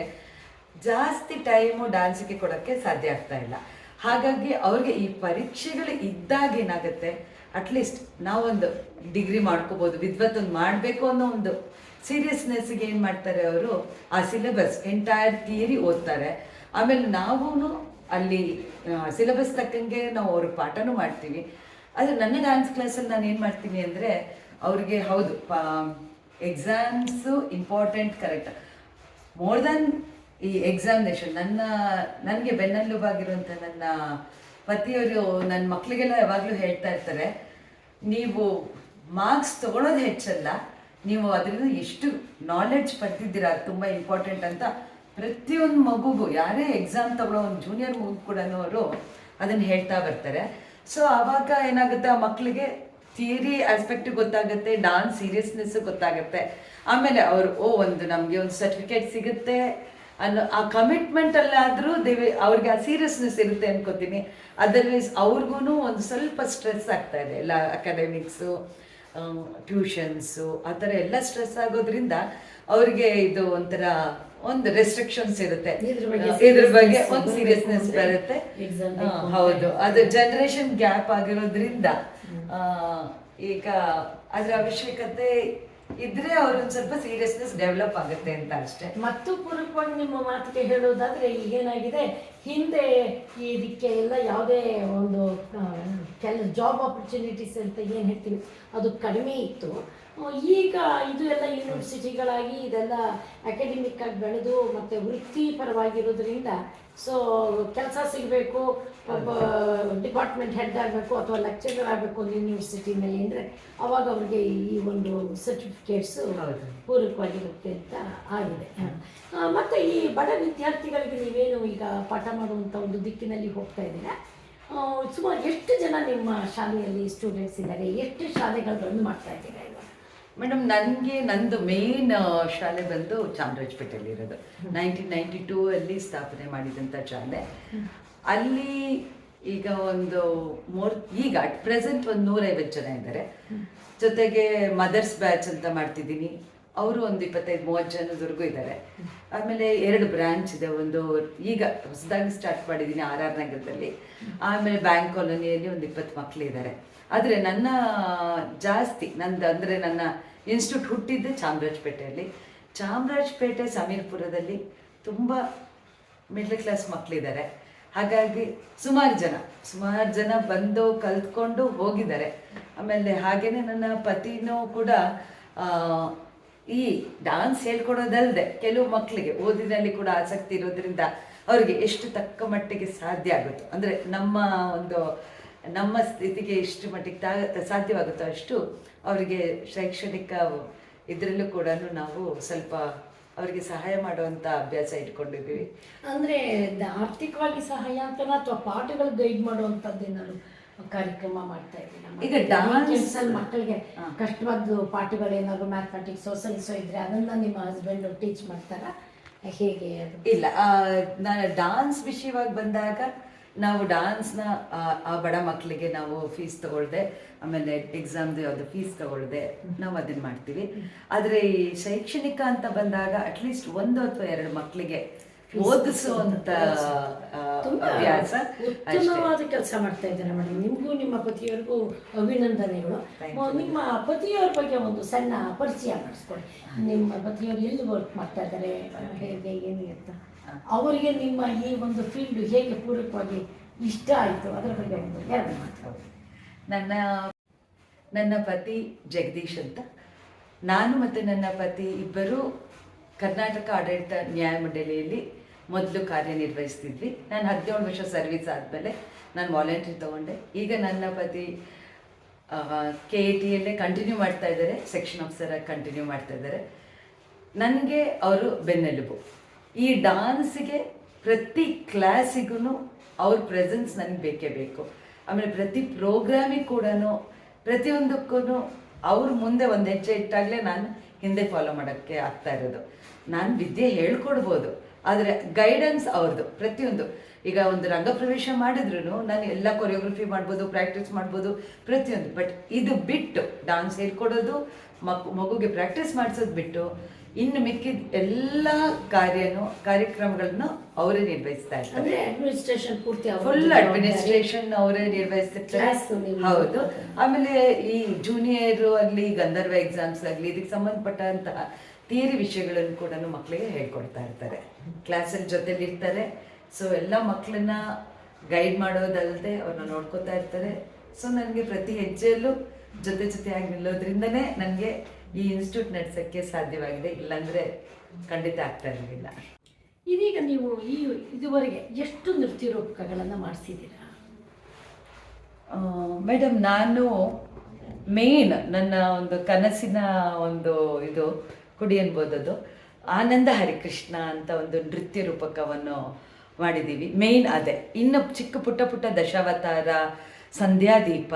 ಜಾಸ್ತಿ ಟೈಮು ಡ್ಯಾನ್ಸಿಗೆ ಕೊಡೋಕ್ಕೆ ಸಾಧ್ಯ ಆಗ್ತಾ ಇಲ್ಲ. ಹಾಗಾಗಿ ಅವ್ರಿಗೆ ಈ ಪರೀಕ್ಷೆಗಳು ಇದ್ದಾಗ ಏನಾಗುತ್ತೆ? ಅಟ್ಲೀಸ್ಟ್ ನಾವೊಂದು ಡಿಗ್ರಿ ಮಾಡ್ಕೋಬೋದು ವಿದ್ವತ್ ಒಂದು ಮಾಡಬೇಕು ಅನ್ನೋ ಒಂದು ಸೀರಿಯಸ್ನೆಸ್ಗೆ ಏನು ಮಾಡ್ತಾರೆ ಅವರು? ಆ ಸಿಲೆಬಸ್ ಎಂಟೈರ್ ಥಿಯರಿ ಓದ್ತಾರೆ. ಆಮೇಲೆ ನಾವೂ ಅಲ್ಲಿ ಸಿಲೆಬಸ್ ತಕ್ಕಂಗೆ ನಾವು ಅವ್ರ ಪಾಠನೂ ಮಾಡ್ತೀವಿ. ಆದರೆ ನನ್ನ ಡ್ಯಾನ್ಸ್ ಕ್ಲಾಸಲ್ಲಿ ನಾನು ಏನು ಮಾಡ್ತೀನಿ ಅಂದರೆ, ಅವ್ರಿಗೆ ಹೌದು exams important correct more than ಈ ಎಕ್ಸಾಮಿನೇಷನ್ ನನ್ನ, ನನಗೆ ಬೆನ್ನೆಲುಬಾಗಿರುವಂಥ ನನ್ನ ಪತಿಯವರು ನನ್ನ ಮಕ್ಕಳಿಗೆಲ್ಲ ಯಾವಾಗಲೂ ಹೇಳ್ತಾ ಇರ್ತಾರೆ, ನೀವು ಮಾರ್ಕ್ಸ್ ತೊಗೊಳೋದು ಹೆಚ್ಚಲ್ಲ, ನೀವು ಅದರಿಂದ ಎಷ್ಟು ನಾಲೆಡ್ಜ್ ಪಡೆದಿದ್ದೀರಾ ತುಂಬ ಇಂಪಾರ್ಟೆಂಟ್ ಅಂತ ಪ್ರತಿಯೊಂದು ಮಗುಗೂ, ಯಾರೇ ಎಕ್ಸಾಮ್ ತಗೊಳ್ಳೋ ಒಂದು ಜೂನಿಯರ್ ಮಗು ಕೂಡ ಅವರು ಅದನ್ನು ಹೇಳ್ತಾ ಬರ್ತಾರೆ. ಸೊ ಆವಾಗ ಏನಾಗುತ್ತೆ, ಆ ಮಕ್ಕಳಿಗೆ ಥಿಯರಿ ಆಸ್ಪೆಕ್ಟ್ ಗೊತ್ತಾಗುತ್ತೆ ಡಾನ್ಸ್ ಸೀರಿಯಸ್ನೆಸ್ ಗೊತ್ತಾಗುತ್ತೆ. ಆಮೇಲೆ ಅವರು, ಓ, ಒಂದು ನಮಗೆ ಒಂದು ಸರ್ಟಿಫಿಕೇಟ್ ಸಿಗುತ್ತೆ ಅನ್ನೋ ಆ ಕಮಿಟ್ಮೆಂಟ್ ಅಲ್ಲಾದ್ರೂ ದೇವಿ ಅವ್ರಿಗೆ ಆ ಸೀರಿಯಸ್ನೆಸ್ ಇರುತ್ತೆ ಅನ್ಕೋತೀನಿ. ಅದರ್ವೈಸ್ ಅವ್ರಿಗೂ ಒಂದು ಸ್ವಲ್ಪ ಸ್ಟ್ರೆಸ್ ಆಗ್ತಾ ಇದೆ. ಎಲ್ಲ ಅಕಾಡೆಮಿಕ್ಸು ಟ್ಯೂಷನ್ಸು ಆ ಥರ ಎಲ್ಲ ಸ್ಟ್ರೆಸ್ ಆಗೋದ್ರಿಂದ ಅವ್ರಿಗೆ ಇದು ಒಂಥರ ಒಂದು ರೆಸ್ಟ್ರಿಕ್ಷನ್ಸ್ ಇರುತ್ತೆ. ಇದ್ರ ಬಗ್ಗೆ ಒಂದು ಸೀರಿಯಸ್ನೆಸ್ ಬರುತ್ತೆ. ಹೌದು. ಅದು ಜನರೇಷನ್ ಗ್ಯಾಪ್ ಆಗಿರೋದ್ರಿಂದ ಈಗ ಅದರ ಅವಶ್ಯಕತೆ ಇದ್ರೆ ಅವ್ರೊಂದ್ ಸ್ವಲ್ಪ ಸೀರಿಯಸ್ನೆಸ್ ಡೆವಲಪ್ ಆಗುತ್ತೆ ಅಂತ ಅಷ್ಟೇ. ಮತ್ತು ಪೂರಕವಾಗಿ ನಿಮ್ಮ ಮಾತಿಗೆ ಹೇಳೋದಾದ್ರೆ ಈಗೇನಾಗಿದೆ, ಹಿಂದೆ ಇದಕ್ಕೆ ಎಲ್ಲ ಯಾವುದೇ ಒಂದು ಕೆಲ ಜಾಬ್ ಆಪರ್ಚುನಿಟೀಸ್ ಅಂತ ಏನು ಹೇಳ್ತೀವಿ, ಅದು ಕಡಿಮೆ ಇತ್ತು. ಈಗ ಇದು ಎಲ್ಲ ಯೂನಿವರ್ಸಿಟಿಗಳಾಗಿ ಇದೆಲ್ಲ ಅಕಾಡೆಮಿಕ್ ಆಗಿ ಬೆಳೆದು ಮತ್ತು ವೃತ್ತಿಪರವಾಗಿರೋದ್ರಿಂದ ಸೊ ಕೆಲಸ ಸಿಗಬೇಕು ಒಬ್ಬ ಡಿಪಾರ್ಟ್ಮೆಂಟ್ ಹೆಡ್ ಆಗಬೇಕು ಅಥವಾ ಲೆಕ್ಚರರ್ ಆಗಬೇಕು ಒಂದು ಯೂನಿವರ್ಸಿಟಿನಲ್ಲಿ ಅಂದರೆ ಅವಾಗ ಅವ್ರಿಗೆ ಈ ಒಂದು ಸರ್ಟಿಫಿಕೇಟ್ಸು. ಪೂರಕವಾಗಿರುತ್ತೆ ಅಂತ ಆಗಿದೆ. ಮತ್ತು ಈ ಬಡ ವಿದ್ಯಾರ್ಥಿಗಳಿಗೆ ನೀವೇನು ಈಗ ಪಾಠ ಮಾಡುವಂಥ ಒಂದು ದಿಕ್ಕಿನಲ್ಲಿ ಹೋಗ್ತಾ ಇದ್ದೀರಾ? ಸುಮಾರು ಎಷ್ಟು ಜನ ನಿಮ್ಮ ಶಾಲೆಯಲ್ಲಿ ಸ್ಟೂಡೆಂಟ್ಸ್ ಇದ್ದಾರೆ? ಎಷ್ಟು ಶಾಲೆಗಳು ರನ್ ಮಾಡ್ತಾ ಇದ್ದೀರಾ ಇವಾಗ? ಮೇಡಮ್ ನನಗೆ ನಂದು ಮೇನ್ ಶಾಲೆ ಬಂದು ಚಾಮರಾಜಪೇಟೆಯಲ್ಲಿ ಇರೋದು ನೈನ್ಟೀನ್ ನೈಂಟಿ ಟೂ ಅಲ್ಲಿ ಸ್ಥಾಪನೆ ಮಾಡಿದಂಥ ಶಾಲೆ. ಅಲ್ಲಿ ಈಗ ಒಂದು ಮೋರ್, ಈಗ ಅಟ್ ಪ್ರೆಸೆಂಟ್ ಒಂದು ನೂರೈವತ್ತು ಜನ ಇದ್ದಾರೆ. ಜೊತೆಗೆ ಮದರ್ಸ್ ಬ್ಯಾಚ್ ಅಂತ ಮಾಡ್ತಿದ್ದೀನಿ. ಅವರು ಒಂದು ಇಪ್ಪತ್ತೈದು, ಮೂವತ್ತು ಜನದವರೆಗೂ ಇದ್ದಾರೆ. ಆಮೇಲೆ ಎರಡು ಬ್ರಾಂಚ್ ಇದೆ. ಒಂದು ಈಗ ಹೊಸದಾಗಿ ಸ್ಟಾರ್ಟ್ ಮಾಡಿದ್ದೀನಿ ಆರ್ ಆರ್ ನಗರದಲ್ಲಿ. ಆಮೇಲೆ ಬ್ಯಾಂಕ್ ಕಾಲೋನಿಯಲ್ಲಿ ಒಂದು ಇಪ್ಪತ್ತು ಮಕ್ಕಳಿದ್ದಾರೆ ಆದರೆ ನನ್ನ ಜಾಸ್ತಿ, ನಂದು ಅಂದರೆ ನನ್ನ ಇನ್ಸ್ಟಿಟ್ಯೂಟ್ ಹುಟ್ಟಿದ್ದು ಚಾಮರಾಜಪೇಟೆಯಲ್ಲಿ. ಚಾಮರಾಜಪೇಟೆ, ಸಮೀರ್ಪುರದಲ್ಲಿ ತುಂಬ ಮಿಡ್ಲ್ ಕ್ಲಾಸ್ ಮಕ್ಕಳಿದ್ದಾರೆ ಹಾಗಾಗಿ ಸುಮಾರು ಜನ ಸುಮಾರು ಜನ ಬಂದು ಕಲ್ತ್ಕೊಂಡು ಹೋಗಿದ್ದಾರೆ. ಆಮೇಲೆ ಹಾಗೇನೆ ನನ್ನ ಪತಿನೂ ಕೂಡ ಈ ಡಾನ್ಸ್ ಹೇಳ್ಕೊಡೋದಲ್ಲದೆ ಕೆಲವು ಮಕ್ಕಳಿಗೆ ಓದಿನಲ್ಲಿ ಕೂಡ ಆಸಕ್ತಿ ಇರೋದ್ರಿಂದ ಅವರಿಗೆ ಎಷ್ಟು ತಕ್ಕ ಮಟ್ಟಿಗೆ ಸಾಧ್ಯ ಆಗುತ್ತೋ, ಅಂದರೆ ನಮ್ಮ ಒಂದು, ನಮ್ಮ ಸ್ಥಿತಿಗೆ ಎಷ್ಟು ಮಟ್ಟಿಗೆ ತಾ, ಸಾಧ್ಯವಾಗುತ್ತೋ ಅಷ್ಟು ಅವರಿಗೆ ಶೈಕ್ಷಣಿಕ ಇದರಲ್ಲೂ ಕೂಡ ನಾವು ಸ್ವಲ್ಪ ಅವರಿಗೆ ಸಹಾಯ ಮಾಡುವಂಥ ಅಭ್ಯಾಸ ಇಟ್ಕೊಂಡಿದ್ದೀವಿ. ಅಂದರೆ ಆರ್ಥಿಕವಾಗಿ ಸಹಾಯ ಅಂತ ಅಥವಾ ಪಾಠಗಳು ಗೈಡ್ ಮಾಡುವಂತದ್ದೇ ನಾನು ಕಾರ್ಯಕ್ರಮ ಮಾಡ್ತಾ ಇದ್ದೀನಿ ಈಗ ಡಾನ್ಸ್ ಅಲ್ಲಿ ಮಕ್ಕಳಿಗೆ ಕಷ್ಟವಾದ ಪಾಠಗಳು ಏನಾದ್ರು ಮ್ಯಾಥಮೆಟಿಕ್ಸ್ ಸೈನ್ಸೋ ಇದ್ರೆ ಅದನ್ನ ನಿಮ್ಮ ಹಸ್ಬೆಂಡ್ ಟೀಚ್ ಮಾಡ್ತಾರಾ? ಹೇಗೆ ಅದು? ಇಲ್ಲ ನಾನು ಡಾನ್ಸ್ ವಿಷಯವಾಗಿ ಬಂದಾಗ ನಾವು ಡಾನ್ಸ್ನ ಆ ಬಡ ಮಕ್ಕಳಿಗೆ ನಾವು ಫೀಸ್ ತಗೊಳ್ದೆ ಆಮೇಲೆ ಎಕ್ಸಾಮ್ದು ಯಾವುದು ಫೀಸ್ ತಗೊಳ್ದೆ ನಾವು ಅದನ್ನ ಮಾಡ್ತೀವಿ. ಆದರೆ ಈ ಶೈಕ್ಷಣಿಕ ಅಂತ ಬಂದಾಗ ಅಟ್ಲೀಸ್ಟ್ ಒಂದು ಅಥವಾ ಎರಡು ಮಕ್ಕಳಿಗೆ ಓದಿಸುವಂತ ಅಭ್ಯಾಸ ಉತ್ತಮವಾದ ಕೆಲಸ ಮಾಡ್ತಾ ಇದ್ದಾರೆ ಮೇಡಮ್ ನಿಮಗೂ ನಿಮ್ಮ ಪತಿಯವರಿಗೂ ಅಭಿನಂದನೆಗಳು. ನಿಮ್ಮ ಪತಿಯವರ ಬಗ್ಗೆ ಒಂದು ಸಣ್ಣ ಪರಿಚಯ ಮಾಡಿಸ್ಕೊಡಿ. ನಿಮ್ಮ ಪತಿಯವರು ಎಲ್ಲಿ ವರ್ಕ್ ಮಾಡ್ತಾ ಇದ್ದಾರೆ ಹೇಗೆ ಏನು ಅಂತ. ಅವರಿಗೆ ನಿಮ್ಮ ಈ ಒಂದು ಫೀಲ್ಡ್ ಹೇಗೆ ಪೂರಕವಾಗಿ ಇಷ್ಟ ಆಯಿತು? ಅದರ ಬಗ್ಗೆ ಒಂದು ಎರಡು ನನ್ನ ನನ್ನ ಪತಿ ಜಗದೀಶ್ ಅಂತ. ನಾನು ಮತ್ತು ನನ್ನ ಪತಿ ಇಬ್ಬರು ಕರ್ನಾಟಕ ಆಡಳಿತ ನ್ಯಾಯಮಂಡಳಿಯಲ್ಲಿ ಮೊದಲು ಕಾರ್ಯನಿರ್ವಹಿಸ್ತಿದ್ವಿ. ನಾನು ಹದಿನೇಳು ವರ್ಷ ಸರ್ವಿಸ್ ಆದಮೇಲೆ ನಾನು ವಾಲಂಟ್ರಿ ತೊಗೊಂಡೆ. ಈಗ ನನ್ನ ಪತಿ ಕೆ ಎ ಟಿಯಲ್ಲೇ ಕಂಟಿನ್ಯೂ ಮಾಡ್ತಾ ಇದ್ದಾರೆ. ಸೆಕ್ಷನ್ ಆಫೀಸರಾಗಿ ಕಂಟಿನ್ಯೂ ಮಾಡ್ತಾ ಇದ್ದಾರೆ. ನನಗೆ ಅವರು ಬೆನ್ನೆಲುಬು. ಈ ಡಾನ್ಸ್ಗೆ ಪ್ರತಿ ಕ್ಲಾಸಿಗೂ ಅವ್ರ ಪ್ರೆಸೆನ್ಸ್ ನನಗೆ ಬೇಕೇ ಬೇಕು. ಆಮೇಲೆ ಪ್ರತಿ ಪ್ರೋಗ್ರಾಮಿಗೆ ಕೂಡ ಪ್ರತಿಯೊಂದಕ್ಕೂ ಅವ್ರ ಮುಂದೆ ಒಂದು ಹೆಜ್ಜೆ ಇಟ್ಟಾಗಲೇ ನಾನು ಹಿಂದೆ ಫಾಲೋ ಮಾಡೋಕ್ಕೆ ಆಗ್ತಾ ಇರೋದು. ನಾನು ವಿದ್ಯೆ ಹೇಳ್ಕೊಡ್ಬೋದು, ಆದರೆ ಗೈಡೆನ್ಸ್ ಅವ್ರದ್ದು ಪ್ರತಿಯೊಂದು. ಈಗ ಒಂದು ರಂಗಪ್ರವೇಶ ಮಾಡಿದ್ರು ನಾನು ಎಲ್ಲ ಕೊರಿಯೋಗ್ರಫಿ ಮಾಡ್ಬೋದು ಪ್ರಾಕ್ಟೀಸ್ ಮಾಡ್ಬೋದು, ಪ್ರತಿಯೊಂದು. ಬಟ್ ಇದು ಬಿಟ್ಟು ಡಾನ್ಸ್ ಹೇಳ್ಕೊಡೋದು ಮಗು ಮಗುಗೆ ಪ್ರಾಕ್ಟೀಸ್ ಮಾಡಿಸೋದು ಬಿಟ್ಟು ಇನ್ನು ಮಿಕ್ಕಿದ ಎಲ್ಲ ಕಾರ್ಯನು ಕಾರ್ಯಕ್ರಮಗಳನ್ನು ಅವರೇ ನಿರ್ವಹಿಸ್ತಾ ಇದ್ದಾರೆ ಅಂದ್ರೆ ಅಡ್ಮಿನಿಸ್ಟ್ರೇಷನ್ ಪೂರ್ತಿ ಫುಲ್. ಅಡ್ಮಿನಿಸ್ಟ್ರೇಷನ್ ಅವರೇ ನಿರ್ವಹಿಸ್ತಿರ್ತಾರೆ. ಹೌದು. ಆಮೇಲೆ ಈ ಜೂನಿಯರ್ ಆಗಲಿ ಗಂಧರ್ವ ಎಕ್ಸಾಮ್ಸ್ ಆಗಲಿ ಇದಕ್ಕೆ ಸಂಬಂಧಪಟ್ಟಂತಹ ಥಿಯರಿ ವಿಷಯಗಳನ್ನು ಕೂಡ ಮಕ್ಕಳಿಗೆ ಹೇಳ್ಕೊಡ್ತಾ ಇರ್ತಾರೆ. ಕ್ಲಾಸಲ್ಲಿ ಜೊತೆಲಿ ಇರ್ತಾರೆ. ಸೊ ಎಲ್ಲ ಮಕ್ಕಳನ್ನ ಗೈಡ್ ಮಾಡೋದಲ್ಲದೆ ಅವ್ರನ್ನ ನೋಡ್ಕೋತಾ ಇರ್ತಾರೆ. ಸೊ ನನಗೆ ಪ್ರತಿ ಹೆಜ್ಜೆಯಲ್ಲೂ ಜೊತೆ ಜೊತೆಯಾಗಿ ನಿಲ್ಲೋದ್ರಿಂದನೇ ನನಗೆ ಈ ಇನ್ಸ್ಟಿಟ್ಯೂಟ್ ನಡೆಸೋಕ್ಕೆ ಸಾಧ್ಯವಾಗಿದೆ ಇಲ್ಲಾಂದರೆ ಖಂಡಿತ ಆಗ್ತಾ ಇರಲಿಲ್ಲ. ಇದೀಗ ನೀವು ಈ ಇದುವರೆಗೆ ಎಷ್ಟು ನೃತ್ಯ ರೂಪಕಗಳನ್ನು ಮಾಡಿಸಿದ್ದೀರಾ? ಮೇಡಮ್ ನಾನು ಮೇನ್ ನನ್ನ ಒಂದು ಕನಸಿನ ಒಂದು ಇದು ಕುಡಿ ಅನ್ಬೋದದು. ಆನಂದ ಹರಿಕೃಷ್ಣ ಅಂತ ಒಂದು ನೃತ್ಯ ರೂಪಕವನ್ನು ಮಾಡಿದ್ದೀವಿ. ಮೇನ್ ಅದೇ. ಇನ್ನು ಚಿಕ್ಕ ಪುಟ್ಟ ಪುಟ್ಟ ದಶಾವತಾರ ಸಂಧ್ಯಾದೀಪ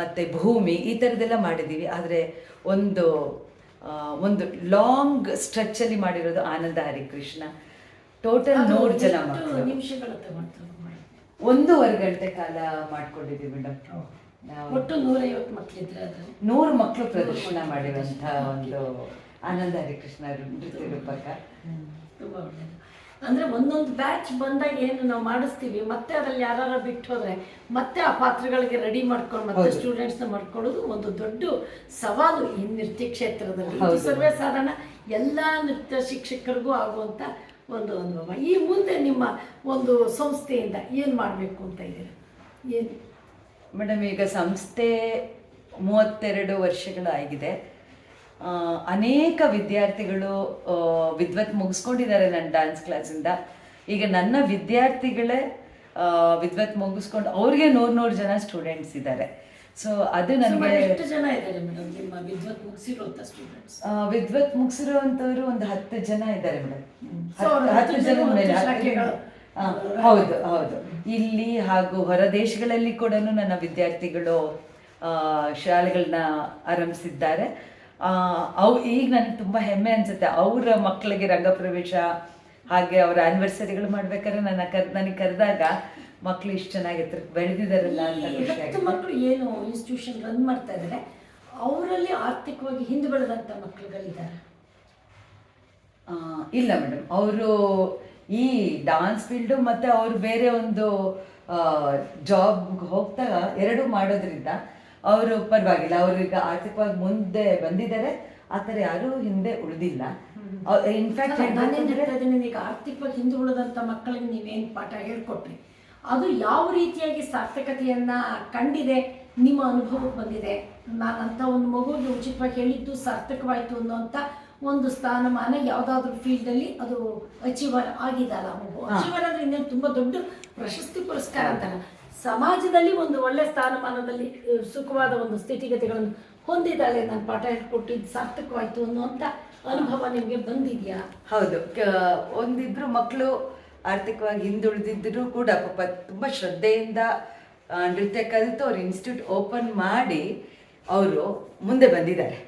ಮತ್ತು ಭೂಮಿ ಈ ಥರದ್ದೆಲ್ಲ ಮಾಡಿದ್ದೀವಿ. ಆದರೆ ಒಂದು ಒಂದು ಲಾಂಗ್ ಸ್ಟ್ರೆಚ್ಚಲ್ಲಿ ಮಾಡಿರೋದು ಆನಂದ ಹರಿಕೃಷ್ಣ. ಟೋಟಲ್ ನೂರು ಜನ ಒಂದೂವರೆ ಗಂಟೆ ಕಾಲ ಮಾಡ್ಕೊಂಡಿದ್ದೀವಿ ಮೇಡಮ್. ಒಟ್ಟು ನೂರೈವತ್ತು ಮಕ್ಕಳಿದ್ರೆ ನೂರು ಮಕ್ಕಳು ಪ್ರದರ್ಶನ ಮಾಡಿರುವಂತಹ ಒಂದು ಆನಂದ ಹರಿಕೃಷ್ಣ ನೃತ್ಯ ರೂಪಕ. ತುಂಬ ಒಳ್ಳೆಯದು ಅಂದರೆ ಒಂದೊಂದು ಬ್ಯಾಚ್ ಬಂದಾಗ ಏನು ನಾವು ಮಾಡಿಸ್ತೀವಿ ಮತ್ತೆ ಅದ್ರಲ್ಲಿ ಯಾರು ಬಿಟ್ಟು ಹೋದ್ರೆ ಮತ್ತೆ ಆ ಪಾತ್ರಗಳಿಗೆ ರೆಡಿ ಮಾಡ್ಕೊಂಡು ಮತ್ತೆ ಸ್ಟೂಡೆಂಟ್ಸ್ ಸ್ಟೂಡೆಂಟ್ಸ್ನ ಮಾಡ್ಕೊಳ್ಳೋದು ಒಂದು ದೊಡ್ಡ ಸವಾಲು ಈ ನೃತ್ಯ ಕ್ಷೇತ್ರದಲ್ಲಿ. ಸರ್ವೇ ಸಾಧಾರಣ ಎಲ್ಲ ನೃತ್ಯ ಶಿಕ್ಷಕರಿಗೂ ಆಗುವಂಥ ಒಂದು ಅನುಭವ. ಈ ಮುಂದೆ ನಿಮ್ಮ ಒಂದು ಸಂಸ್ಥೆಯಿಂದ ಏನು ಮಾಡಬೇಕು ಅಂತ ಇದ್ದೀರಾ? ಏನು? ಮೇಡಮ್ ಈಗ ಸಂಸ್ಥೆ ಮೂವತ್ತೆರಡು ವರ್ಷಗಳಾಗಿದೆ. ಅನೇಕ ವಿದ್ಯಾರ್ಥಿಗಳು ವಿದ್ವತ್ ಮುಗಿಸ್ಕೊಂಡಿದ್ದಾರೆ ನನ್ನ ಡ್ಯಾನ್ಸ್ ಕ್ಲಾಸಿಂದ ಈಗ ನನ್ನ ವಿದ್ಯಾರ್ಥಿಗಳೇ ವಿದ್ವತ್ ಮುಗಿಸ್ಕೊಂಡು ಅವ್ರಿಗೆ ನೂರು ನೂರು ಜನ ಸ್ಟೂಡೆಂಟ್ಸ್ ಇದ್ದಾರೆ. ಸೊ ಅದು ನನಗೆ ಎಷ್ಟು ಜನ ಇದ್ದಾರೆ ಮೇಡಮ್ ನಿಮ್ಮ ವಿದ್ವತ್ ಮುಗಿಸಿರುವಂಥ ಸ್ಟೂಡೆಂಟ್ಸ್ ವಿದ್ವತ್ ಮುಗಿಸಿರುವಂತವ್ರು ಒಂದು ಹತ್ತು ಜನ ಇದ್ದಾರೆ ಮೇಡಮ್ ಹತ್ತು ಜನ ಹೌದು ಹೌದು. ಇಲ್ಲಿ ಹಾಗೂ ಹೊರ ದೇಶಗಳಲ್ಲಿ ಕೂಡ ನನ್ನ ವಿದ್ಯಾರ್ಥಿಗಳು ಶಾಲೆಗಳನ್ನ ಆರಂಭಿಸಿದ್ದಾರೆ. ಅವು ಈಗ ನನಗೆ ತುಂಬ ಹೆಮ್ಮೆ ಅನ್ಸುತ್ತೆ. ಅವರ ಮಕ್ಕಳಿಗೆ ರಂಗಪ್ರವೇಶ ಹಾಗೆ ಅವರ ಆನಿವರ್ಸರಿಗಳು ಮಾಡ್ಬೇಕಾದ್ರೆ ನನ್ನ ಕರ್ ನನಗೆ ಕರೆದಾಗ ಮಕ್ಕಳು ಇಷ್ಟು ಚೆನ್ನಾಗಿ ಬೆಳೆದಿದ್ದಾರಲ್ಲ ಅಂತ ಮಕ್ಕಳು ಏನು ಇನ್ಸ್ಟಿಟ್ಯೂಷನ್ ರನ್ ಮಾಡ್ತಾ ಇದ್ದಾರೆ ಅವರಲ್ಲಿ ಆರ್ಥಿಕವಾಗಿ ಹಿಂದೆ ಬೆಳೆದಂಥ ಮಕ್ಕಳುಗಳಿದ್ದಾರೆ ಇಲ್ಲ ಮೇಡಮ್. ಅವರು ಈ ಡಾನ್ಸ್ ಫೀಲ್ಡು ಮತ್ತು ಅವರು ಬೇರೆ ಒಂದು ಜಾಬ್ಗೆ ಹೋಗ್ತಾ ಎರಡು ಮಾಡೋದ್ರಿಂದ ಅವರು ಪರವಾಗಿಲ್ಲ ಅವ್ರೀಗ ಆರ್ಥಿಕವಾಗಿ ಮುಂದೆ ಬಂದಿದ್ದಾರೆ. ಆತರ ಯಾರು ಯಾರೂ ಹಿಂದೆ ಉಳಿದಿಲ್ಲ. ಇನ್ಫ್ಯಾಕ್ಟ್ ಈಗ ಆರ್ಥಿಕವಾಗಿ ಹಿಂದೆ ಉಳಿದಂಥ ಮಕ್ಕಳಿಗೆ ನೀವೇನು ಪಾಠ ಹೇಳ್ಕೊಟ್ರಿ. ಅದು ಯಾವ ರೀತಿಯಾಗಿ ಸಾರ್ಥಕತೆಯನ್ನ ಕಂಡಿದೆ ನಿಮ್ಮ ಅನುಭವಕ್ಕೆ ಬಂದಿದೆ? ನಾನು ಅಂತ ಒಂದು ಮಗು ಉಚಿತವಾಗಿ ಹೇಳಿದ್ದು ಸಾರ್ಥಕವಾಯಿತು ಅನ್ನೋಂಥ ಒಂದು ಸ್ಥಾನಮಾನ ಯಾವುದಾದ್ರೂ ಫೀಲ್ಡಲ್ಲಿ ಅದು ಅಚೀವರ್ ಆಗಿದಲ್ಲ ಮಗು. ಅಚೀವರ್ ಅಂದ್ರೆ ಇನ್ನೇನು ತುಂಬಾ ದೊಡ್ಡ ಪ್ರಶಸ್ತಿ ಪುರಸ್ಕಾರ ಅಂತಲ್ಲ ಸಮಾಜದಲ್ಲಿ ಒಂದು ಒಳ್ಳೆ ಸ್ಥಾನಮಾನದಲ್ಲಿ ಸುಖವಾದ ಒಂದು ಸ್ಥಿತಿಗತಿಗಳನ್ನು ಹೊಂದಿದ್ದಾಳೆ ನಾನು ಪಾಠ ಹೇಳ್ಕೊಟ್ಟಿದ್ದು ಸಾರ್ಥಕವಾಯಿತು ಅನ್ನುವಂಥ ಅನುಭವ ನಿಮಗೆ ಬಂದಿದೆಯಾ? ಹೌದು. ಒಂದಿದ್ರು ಒಂದಿಬ್ರು ಮಕ್ಕಳು ಆರ್ಥಿಕವಾಗಿ ಹಿಂದುಳಿದಿದ್ದರೂ ಕೂಡ ಪಾಪ ತುಂಬ ಶ್ರದ್ಧೆಯಿಂದ ನೃತ್ಯ ಕಲಿತು ಅವ್ರ ಇನ್ಸ್ಟಿಟ್ಯೂಟ್ ಓಪನ್ ಮಾಡಿ ಅವರು ಮುಂದೆ ಬಂದಿದ್ದಾರೆ.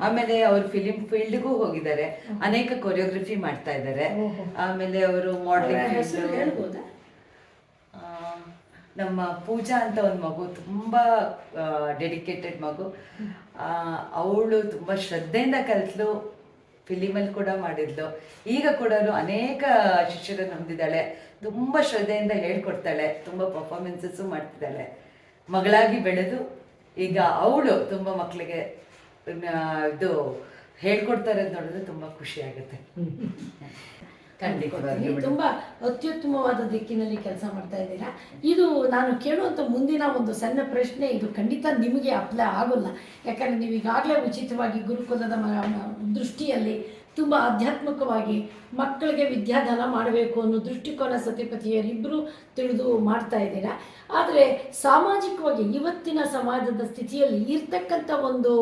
ಆಮೇಲೆ ಅವರು ಫಿಲಿಂ ಫೀಲ್ಡ್ಗೂ ಹೋಗಿದ್ದಾರೆ. ಅನೇಕ ಕೊರಿಯೋಗ್ರಫಿ ಮಾಡ್ತಾ ಇದ್ದಾರೆ. ಆಮೇಲೆ ಅವರು ಮಾಡಲಿಂಗ್ ಹೇಳ್ಬೋದಾ? ನಮ್ಮ ಪೂಜಾ ಅಂತ ಒಂದು ಮಗು, ತುಂಬ ಡೆಡಿಕೇಟೆಡ್ ಮಗು. ಅವಳು ತುಂಬ ಶ್ರದ್ಧೆಯಿಂದ ಕಲಿತ್ಲು ಫಿಲಿಮಲ್ಲಿ ಕೂಡ ಮಾಡಿದ್ಲು. ಈಗ ಕೂಡ ಅನೇಕ ಶಿಷ್ಯರನ್ನು ಹೊಂದಿದ್ದಾಳೆ. ತುಂಬ ಶ್ರದ್ಧೆಯಿಂದ ಹೇಳ್ಕೊಡ್ತಾಳೆ. ತುಂಬ ಪರ್ಫಾರ್ಮೆನ್ಸಸ್ಸು ಮಾಡ್ತಿದ್ದಾಳೆ. ಮಗಳಾಗಿ ಬೆಳೆದು, ಈಗ ಅವಳು ತುಂಬ ಮಕ್ಕಳಿಗೆ ಇದು ಹೇಳ್ಕೊಡ್ತಾ ಇರೋದು ನೋಡಿದ್ರೆ ತುಂಬ ಖುಷಿ ಆಗುತ್ತೆ. ಖಂಡಿತವಾಗಿಯೂ ನೀವು ತುಂಬಾ ಅತ್ಯುತ್ತಮವಾದ ದಿಕ್ಕಿನಲ್ಲಿ ಕೆಲಸ ಮಾಡ್ತಾ ಇದ್ದೀರಾ? ಇದು ನಾನು ಕೇಳುವಂತ ಮುಂದಿನ ಒಂದು ಸಣ್ಣ ಪ್ರಶ್ನೆ ಇದು ಖಂಡಿತ ನಿಮಗೆ ಅಪ್ಲೈ ಆಗೋಲ್ಲ. ಯಾಕಂದ್ರೆ ನೀವು ಈಗಾಗಲೇ ಉಚಿತವಾಗಿ ಗುರುಕುಲದ ದೃಷ್ಟಿಯಲ್ಲಿ ತುಂಬ ಆಧ್ಯಾತ್ಮಿಕವಾಗಿ ಮಕ್ಕಳಿಗೆ ವಿದ್ಯಾದಾನ ಮಾಡಬೇಕು ಅನ್ನೋ ದೃಷ್ಟಿಕೋನ ಸತಿಪತಿಯರಿಬ್ಬರು ತಿಳಿದು ಮಾಡ್ತಾ ಇದ್ದೀರಾ. ಆದರೆ ಸಾಮಾಜಿಕವಾಗಿ ಇವತ್ತಿನ ಸಮಾಜದ ಸ್ಥಿತಿಯಲ್ಲಿ ಇರ್ತಕ್ಕಂಥ ಒಂದು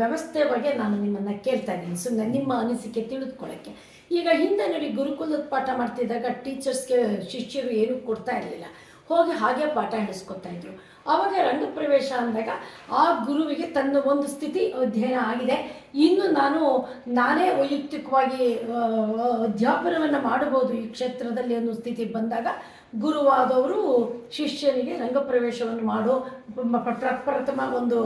ವ್ಯವಸ್ಥೆ ಬಗ್ಗೆ ನಾನು ನಿಮ್ಮನ್ನು ಕೇಳ್ತಾ ಇದ್ದೀನಿ. ಸುಮ್ಮನೆ ನಿಮ್ಮ ಅನಿಸಿಕೆ ತಿಳಿದುಕೊಳ್ಳೋಕ್ಕೆ. ಈಗ ಹಿಂದೆ ನೋಡಿ ಗುರುಕುಲದ ಪಾಠ ಮಾಡ್ತಿದ್ದಾಗ ಟೀಚರ್ಸ್ಗೆ ಶಿಷ್ಯರು ಏನೂ ಕೊಡ್ತಾ ಇರಲಿಲ್ಲ. ಹೋಗಿ ಹಾಗೆ ಪಾಠ ಹಿಡಿಸ್ಕೊತಾ ಇದ್ರು. ಆವಾಗ ರಂಗಪ್ರವೇಶ ಅಂದಾಗ ಆ ಗುರುವಿಗೆ ತನ್ನ ಒಂದು ಸ್ಥಿತಿ ಅಧ್ಯಯನ ಆಗಿದೆ. ಇನ್ನು ನಾನು ನಾನೇ ವೈಯಕ್ತಿಕವಾಗಿ ಅಧ್ಯಾಪನವನ್ನು ಮಾಡಬಹುದು ಈ ಕ್ಷೇತ್ರದಲ್ಲಿ ಅನ್ನೋ ಸ್ಥಿತಿ ಬಂದಾಗ ಗುರುವಾದವರು ಶಿಷ್ಯನಿಗೆ ರಂಗಪ್ರವೇಶವನ್ನು ಮಾಡು ಪ್ರಪ್ರಥಮ ಒಂದು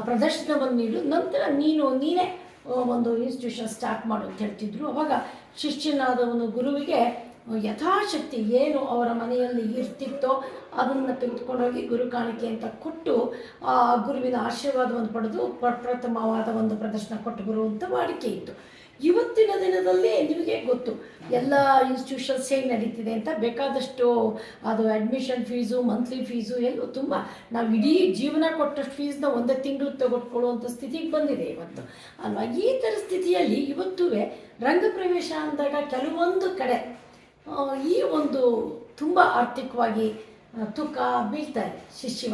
ಪ್ರದರ್ಶನವನ್ನು ನೀಡು. ನಂತರ ನೀನು, ನೀನೇ ಒಂದು ಇನ್ಸ್ಟಿಟ್ಯೂಷನ್ ಸ್ಟಾರ್ಟ್ ಮಾಡು ಅಂತ ಹೇಳ್ತಿದ್ರು. ಅವಾಗ ಶಿಷ್ಯನಾದವನು ಗುರುವಿಗೆ ಯಥಾಶಕ್ತಿ ಏನು ಅವರ ಮನೆಯಲ್ಲಿ ಇರ್ತಿತ್ತೋ ಅದನ್ನು ತೆಗೆದುಕೊಂಡೋಗಿ ಗುರು ಕಾಣಿಕೆ ಅಂತ ಕೊಟ್ಟು ಆ ಗುರುವಿನ ಆಶೀರ್ವಾದವನ್ನು ಪಡೆದು ಪ್ರಪ್ರಥಮವಾದ ಒಂದು ಪ್ರದರ್ಶನ ಕೊಟ್ಟು ಬರುವಂಥ ವಾಡಿಕೆ ಇತ್ತು. ಇವತ್ತಿನ ದಿನದಲ್ಲಿ ನಿಮಗೆ ಗೊತ್ತು, ಎಲ್ಲ ಇನ್ಸ್ಟಿಟ್ಯೂಷನ್ಸ್ ಹೇಗೆ ನಡೀತಿದೆ ಅಂತ. ಬೇಕಾದಷ್ಟು ಅದು ಅಡ್ಮಿಷನ್ ಫೀಸು ಮಂತ್ಲಿ ಫೀಸು ಎಲ್ಲೂ ತುಂಬ. ನಾವು ಇಡೀ ಜೀವನ ಕೊಟ್ಟಷ್ಟು ಫೀಸ್ನ ಒಂದೇ ತಿಂಗಳು ತಗೊಟ್ಕೊಳ್ಳುವಂಥ ಸ್ಥಿತಿಗೆ ಬಂದಿದೆ ಇವತ್ತು. ಅಲ್ವಾ? ಈ ಥರ ಸ್ಥಿತಿಯಲ್ಲಿ ಇವತ್ತೂ ರಂಗಪ್ರವೇಶ ಅಂದಾಗ ಕೆಲವೊಂದು ಕಡೆ ಈ ಒಂದು ತುಂಬ ಆರ್ಥಿಕವಾಗಿ ತುಕ ಬೀಳ್ತಾ ಇದೆ ಶಿಷ್ಯ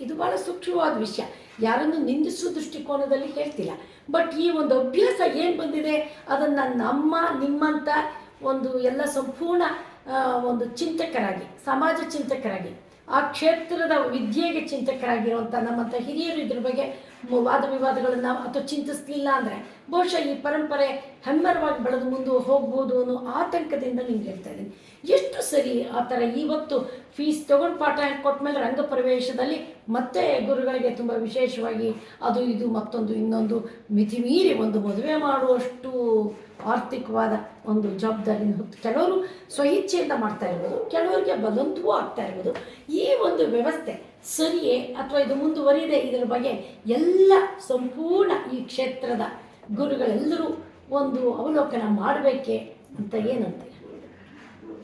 ಇದು ಭಾಳ ಸೂಕ್ಷ್ಮವಾದ ವಿಷಯ. ಯಾರನ್ನು ನಿಂದಿಸುವ ದೃಷ್ಟಿಕೋನದಲ್ಲಿ ಹೇಳ್ತಿಲ್ಲ. ಬಟ್ ಈ ಒಂದು ಅಭ್ಯಾಸ ಏನು ಬಂದಿದೆ? ಅದನ್ನು ನಮ್ಮ ನಿಮ್ಮಂಥ ಒಂದು ಎಲ್ಲ ಸಂಪೂರ್ಣ ಒಂದು ಚಿಂತಕರಾಗಿ, ಸಮಾಜ ಚಿಂತಕರಾಗಿ, ಆ ಕ್ಷೇತ್ರದ ವಿದ್ಯೆಗೆ ಚಿಂತಕರಾಗಿರುವಂಥ ನಮ್ಮಂಥ ಹಿರಿಯರು ಇದ್ರ ಬಗ್ಗೆ ವಾದ ವಿವಾದಗಳನ್ನು ಅಥವಾ ಚಿಂತಿಸ್ಲಿಲ್ಲ ಅಂದರೆ ಬಹುಶಃ ಈ ಪರಂಪರೆ ಹೆಮ್ಮರವಾಗಿ ಬೆಳೆದು ಮುಂದೆ ಹೋಗ್ಬೋದು ಅನ್ನೋ ಆತಂಕದಿಂದ ನಿಮ್ಗೆ ಹೇಳ್ತಾ ಇದ್ದೀನಿ. ಎಷ್ಟು ಸರಿ ಆ ಥರ ಇವತ್ತು ಫೀಸ್ ತೊಗೊಂಡು ಪಾಠ ಕೊಟ್ಟಮೇಲೆ ರಂಗ ಪ್ರವೇಶದಲ್ಲಿ ಮತ್ತೆ ಗುರುಗಳಿಗೆ ತುಂಬ ವಿಶೇಷವಾಗಿ ಅದು, ಇದು ಮತ್ತೊಂದು, ಇನ್ನೊಂದು ಮಿತಿಮೀರಿ ಒಂದು ಮದುವೆ ಮಾಡುವಷ್ಟು ಆರ್ಥಿಕವಾದ ಒಂದು ಜವಾಬ್ದಾರಿನ ಕೆಲವರು ಸ್ವಇಚ್ಛೆಯಿಂದ ಮಾಡ್ತಾ ಇರ್ಬೋದು, ಕೆಲವರಿಗೆ ಬಲವಂತವೂ ಆಗ್ತಾ ಇರ್ಬೋದು. ಈ ಒಂದು ವ್ಯವಸ್ಥೆ ಸರಿಯೇ ಅಥವಾ ಇದು ಮುಂದುವರಿದೆ ಇದರ ಬಗ್ಗೆ ಎಲ್ಲ ಸಂಪೂರ್ಣ ಈ ಕ್ಷೇತ್ರದ ಗುರುಗಳೆಲ್ಲರೂ ಒಂದು ಅವಲೋಕನ ಮಾಡಬೇಕೆ ಅಂತ ಏನಂತ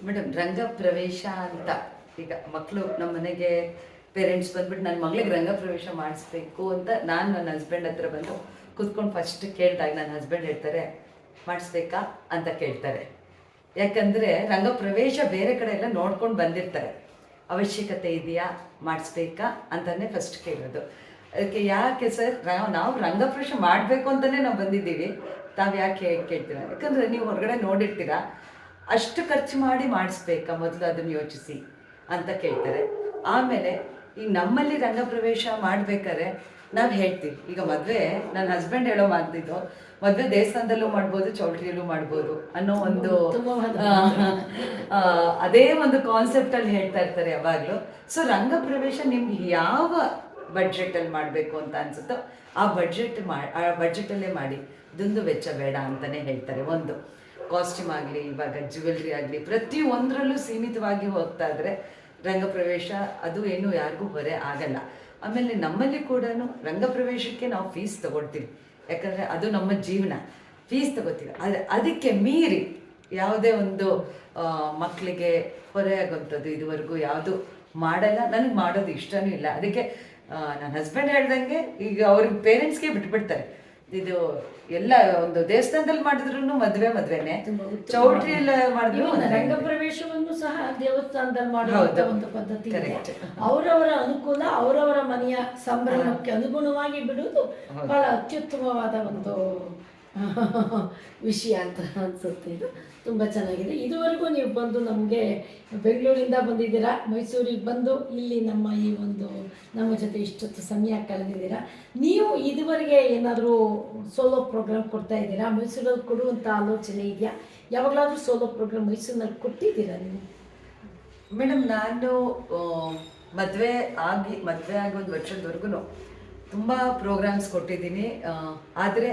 ಮೇಡಮ್ ರಂಗ ಪ್ರವೇಶ ಅಂತ ಈಗ ಮಕ್ಕಳು ನಮ್ಮ ಮನೆಗೆ ಪೇರೆಂಟ್ಸ್ ಬಂದ್ಬಿಟ್ಟು ನನ್ನ ಮಗಳಿಗೆ ರಂಗ ಪ್ರವೇಶ ಮಾಡಿಸ್ಬೇಕು ಅಂತ ನಾನು ನನ್ನ ಹಸ್ಬೆಂಡ್ ಹತ್ರ ಬಂದು ಕೂತ್ಕೊಂಡು ಫಸ್ಟ್ ಕೇಳಿದಾಗ ನನ್ನ ಹಸ್ಬೆಂಡ್ ಹೇಳ್ತಾರೆ ಮಾಡಿಸ್ಬೇಕಾ ಅಂತ ಕೇಳ್ತಾರೆ. ಯಾಕಂದರೆ ರಂಗ ಪ್ರವೇಶ ಬೇರೆ ಕಡೆ ಎಲ್ಲ ನೋಡ್ಕೊಂಡು ಬಂದಿರ್ತಾರೆ. ಅವಶ್ಯಕತೆ ಇದೆಯಾ? ಮಾಡಿಸ್ಬೇಕಾ? ಅಂತಲೇ ಫಸ್ಟ್ ಕೇಳೋದು. ಅದಕ್ಕೆ ಯಾಕೆ ಸರ್ ನಾವು ನಾವು ರಂಗಪ್ರವೇಶ ಮಾಡಬೇಕು ಅಂತಲೇ ನಾವು ಬಂದಿದ್ದೀವಿ. ತಾವು ಯಾಕೆ ಕೇಳ್ತೀರ? ಯಾಕಂದರೆ ನೀವು ಹೊರಗಡೆ ನೋಡಿರ್ತೀರಾ. ಅಷ್ಟು ಖರ್ಚು ಮಾಡಿ ಮಾಡಿಸ್ಬೇಕಾ? ಮೊದಲು ಅದನ್ನು ಯೋಚಿಸಿ ಅಂತ ಕೇಳ್ತಾರೆ. ಆಮೇಲೆ ಈಗ ನಮ್ಮಲ್ಲಿ ರಂಗಪ್ರವೇಶ ಮಾಡಬೇಕಾದ್ರೆ ನಾವು ಹೇಳ್ತೀವಿ. ಈಗ ಮದುವೆ ನನ್ನ ಹಸ್ಬೆಂಡ್ ಹೇಳೋ ಮಾತಿದ್ದು ಮದುವೆ ದೇವಸ್ಥಾನದಲ್ಲೂ ಮಾಡ್ಬೋದು ಚೌಟ್ರಿಯಲ್ಲೂ ಮಾಡ್ಬೋದು ಅನ್ನೋ ಒಂದು ಅದೇ ಒಂದು ಕಾನ್ಸೆಪ್ಟ್ ಅಲ್ಲಿ ಹೇಳ್ತಾ ಇರ್ತಾರೆ ಯಾವಾಗ್ಲೂ. ಸೊ ರಂಗ ಪ್ರವೇಶ ನಿಮ್ಗೆ ಯಾವ ಬಡ್ಜೆಟ್ ಅಲ್ಲಿ ಮಾಡಬೇಕು ಅಂತ ಅನ್ಸುತ್ತೋ ಆ ಬಡ್ಜೆಟ್ ಮಾಡಿ ಆ ಬಡ್ಜೆಟಲ್ಲೇ ಮಾಡಿ. ದುಂದು ವೆಚ್ಚ ಬೇಡ ಅಂತಾನೆ ಹೇಳ್ತಾರೆ ಒಂದು. ಕಾಸ್ಟ್ಯೂಮ್ ಆಗಲಿ ಇವಾಗ ಜ್ಯುವೆಲ್ರಿ ಆಗಲಿ ಪ್ರತಿಯೊಂದರಲ್ಲೂ ಸೀಮಿತವಾಗಿ ಹೋಗ್ತಾ ಇದ್ರೆ ರಂಗಪ್ರವೇಶ ಅದು ಏನು ಯಾರಿಗೂ ಹೊರೆ ಆಗಲ್ಲ. ಆಮೇಲೆ ನಮ್ಮಲ್ಲಿ ಕೂಡ ರಂಗಪ್ರವೇಶಕ್ಕೆ ನಾವು ಫೀಸ್ ತಗೊಳ್ತೀವಿ. ಯಾಕಂದರೆ ಅದು ನಮ್ಮ ಜೀವನ. ಫೀಸ್ ತಗೋತೀವಿ. ಆದರೆ ಅದಕ್ಕೆ ಮೀರಿ ಯಾವುದೇ ಒಂದು ಮಕ್ಕಳಿಗೆ ಹೊರೆ ಆಗುವಂಥದ್ದು ಇದುವರೆಗೂ ಯಾವುದು ಮಾಡಲ್ಲ. ನನಗೆ ಮಾಡೋದು ಇಷ್ಟನೂ ಇಲ್ಲ. ಅದಕ್ಕೆ ನನ್ನ ಹಸ್ಬೆಂಡ್ ಹೇಳ್ದಂಗೆ ಈಗ ಅವ್ರಿಗೆ ಪೇರೆಂಟ್ಸ್ಗೆ ಬಿಟ್ಬಿಡ್ತಾರೆ. ಇದು ಎಲ್ಲ ಒಂದು ದೇವಸ್ಥಾನದಲ್ಲಿ ಮಾಡಿದ್ರು ಮದ್ವೆ ಮದ್ವೆನೆ. ಚೌಟ್ರಿ ಎಲ್ಲ ಚೌಟ್ರಿಯಲ್ಲಿ ಮಾಡಿದ್ರು ರಂಗಪ್ರವೇಶವನ್ನು ಸಹ ದೇವಸ್ಥಾನದಲ್ಲಿ ಮಾಡುವಂತ ಒಂದು ಪದ್ಧತಿ ಅವರವರ ಅನುಕೂಲ ಅವರವರ ಮನೆಯ ಸಂಭ್ರಮಕ್ಕೆ ಅನುಗುಣವಾಗಿ ಬಿಡುವುದು ಬಹಳ ಅತ್ಯುತ್ತಮವಾದ ಒಂದು (laughs) ವಿಷಯ ಅಂತ ಅನ್ಸುತ್ತೆ. ಇದು ತುಂಬ ಚೆನ್ನಾಗಿದೆ. ಇದುವರೆಗೂ ನೀವು ಬಂದು ನಮಗೆ ಬೆಂಗಳೂರಿಂದ ಬಂದಿದ್ದೀರಾ, ಮೈಸೂರಿಗೆ ಬಂದು ಇಲ್ಲಿ ನಮ್ಮ ಈ ಒಂದು ನಮ್ಮ ಜೊತೆ ಇಷ್ಟೊತ್ತು ಸಮಯ ಕಳೆದಿದ್ದೀರಾ, ನೀವು ಇದುವರೆಗೆ ಏನಾದರೂ ಸೋಲೋ ಪ್ರೋಗ್ರಾಮ್ ಕೊಡ್ತಾ ಇದ್ದೀರಾ, ಮೈಸೂರಲ್ಲಿ ಕೊಡುವಂಥ ಆಲೋಚನೆ ಇದೆಯಾ? ಯಾವಾಗಲಾದರೂ ಸೋಲೋ ಪ್ರೋಗ್ರಾಮ್ ಮೈಸೂರಿನಲ್ಲಿ ಕೊಟ್ಟಿದ್ದೀರಾ ನೀವು? ಮೇಡಮ್, ನಾನು ಮದುವೆ ಆಗಿ ಮದುವೆ ಆಗಿ ಒಂದು ವರ್ಷದವರೆಗೂ ತುಂಬ ಪ್ರೋಗ್ರಾಮ್ಸ್ ಕೊಟ್ಟಿದ್ದೀನಿ. ಆದರೆ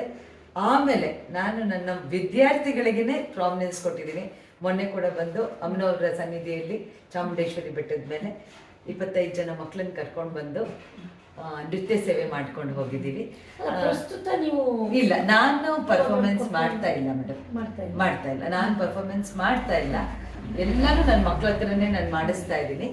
ಆಮೇಲೆ ನಾನು ನನ್ನ ವಿದ್ಯಾರ್ಥಿಗಳಿಗೇನೆ ಪ್ರಾಮಿನೆನ್ಸ್ ಕೊಟ್ಟಿದ್ದೀನಿ. ಮೊನ್ನೆ ಕೂಡ ಬಂದು ಅಮ್ಮನವರ ಸನ್ನಿಧಿಯಲ್ಲಿ ಚಾಮುಂಡೇಶ್ವರಿ ಬೆಟ್ಟದ ಮೇಲೆ ಇಪ್ಪತ್ತೈದು ಜನ ಮಕ್ಕಳನ್ನ ಕರ್ಕೊಂಡು ಬಂದು ನೃತ್ಯ ಸೇವೆ ಮಾಡ್ಕೊಂಡು ಹೋಗಿದ್ದೀವಿ. ಪ್ರಸ್ತುತ ನೀವು ಇಲ್ಲ ನಾನು ಪರ್ಫಾರ್ಮೆನ್ಸ್ ಮಾಡ್ತಾ ಇಲ್ಲ ಮೇಡಮ್ ಮಾಡ್ತಾ ಇಲ್ಲ. ನಾನು ಪರ್ಫಾರ್ಮೆನ್ಸ್ ಮಾಡ್ತಾ ಇಲ್ಲ. ಎಲ್ಲರೂ ನನ್ನ ಮಕ್ಕಳ ಹತ್ರನೇ ನಾನು ಮಾಡಿಸ್ತಾ ಇದ್ದೀನಿ.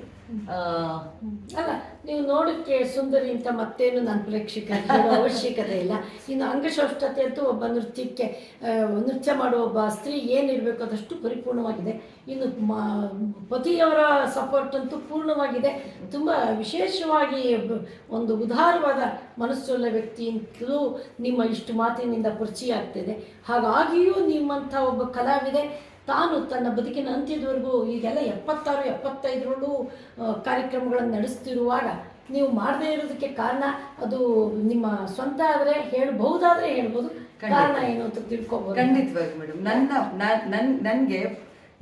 ಅಲ್ಲ ನೀವು ನೋಡಕ್ಕೆ ಸುಂದರಿ ಅಂತ ಮತ್ತೇನು ನನ್ನ ಪ್ರೇಕ್ಷಕ ಅವಶ್ಯಕತೆ ಇಲ್ಲ. ಇನ್ನು ಅಂಗಶೌಷ್ಟತೆ ಅಂತೂ ಒಬ್ಬ ನೃತ್ಯಕ್ಕೆ ನೃತ್ಯ ಮಾಡುವ ಒಬ್ಬ ಸ್ತ್ರೀ ಏನಿರಬೇಕು ಅದಷ್ಟು ಪರಿಪೂರ್ಣವಾಗಿದೆ. ಇನ್ನು ಪತಿಯವರ ಸಪೋರ್ಟ್ ಅಂತೂ ಪೂರ್ಣವಾಗಿದೆ. ತುಂಬ ವಿಶೇಷವಾಗಿ ಒಂದು ಉದಾರವಾದ ಮನಸ್ಸುಳ್ಳ ವ್ಯಕ್ತಿ ಅಂತಲೂ ನಿಮ್ಮ ಇಷ್ಟು ಮಾತಿನಿಂದ ಪರಿಚಯ ಆಗ್ತಿದೆ. ಹಾಗಾಗಿಯೂ ನಿಮ್ಮಂಥ ಒಬ್ಬ ಕಲಾವಿದೆ ತಾನು ತನ್ನ ಬದುಕಿನ ಅಂತ್ಯದವರೆಗೂ ಈಗೆಲ್ಲ ಎಪ್ಪತ್ತಾರು ಎಪ್ಪತ್ತೈದರಲ್ಲೂ ಕಾರ್ಯಕ್ರಮಗಳನ್ನು ನಡೆಸ್ತಿರುವಾಗ ನೀವು ಮಾಡದೇ ಇರೋದಕ್ಕೆ ಕಾರಣ ಅದು ನಿಮ್ಮ ಸ್ವಂತ ಆದರೆ ಹೇಳ್ಬಹುದಾದ್ರೆ ಹೇಳ್ಬೋದು. ಕಾರಣ ಏನು ಅಂತ ತಿಳ್ಕೊಬೋದು. ಖಂಡಿತವಾಗಿ ಮೇಡಮ್. ನನ್ನ ನನ್ ನನಗೆ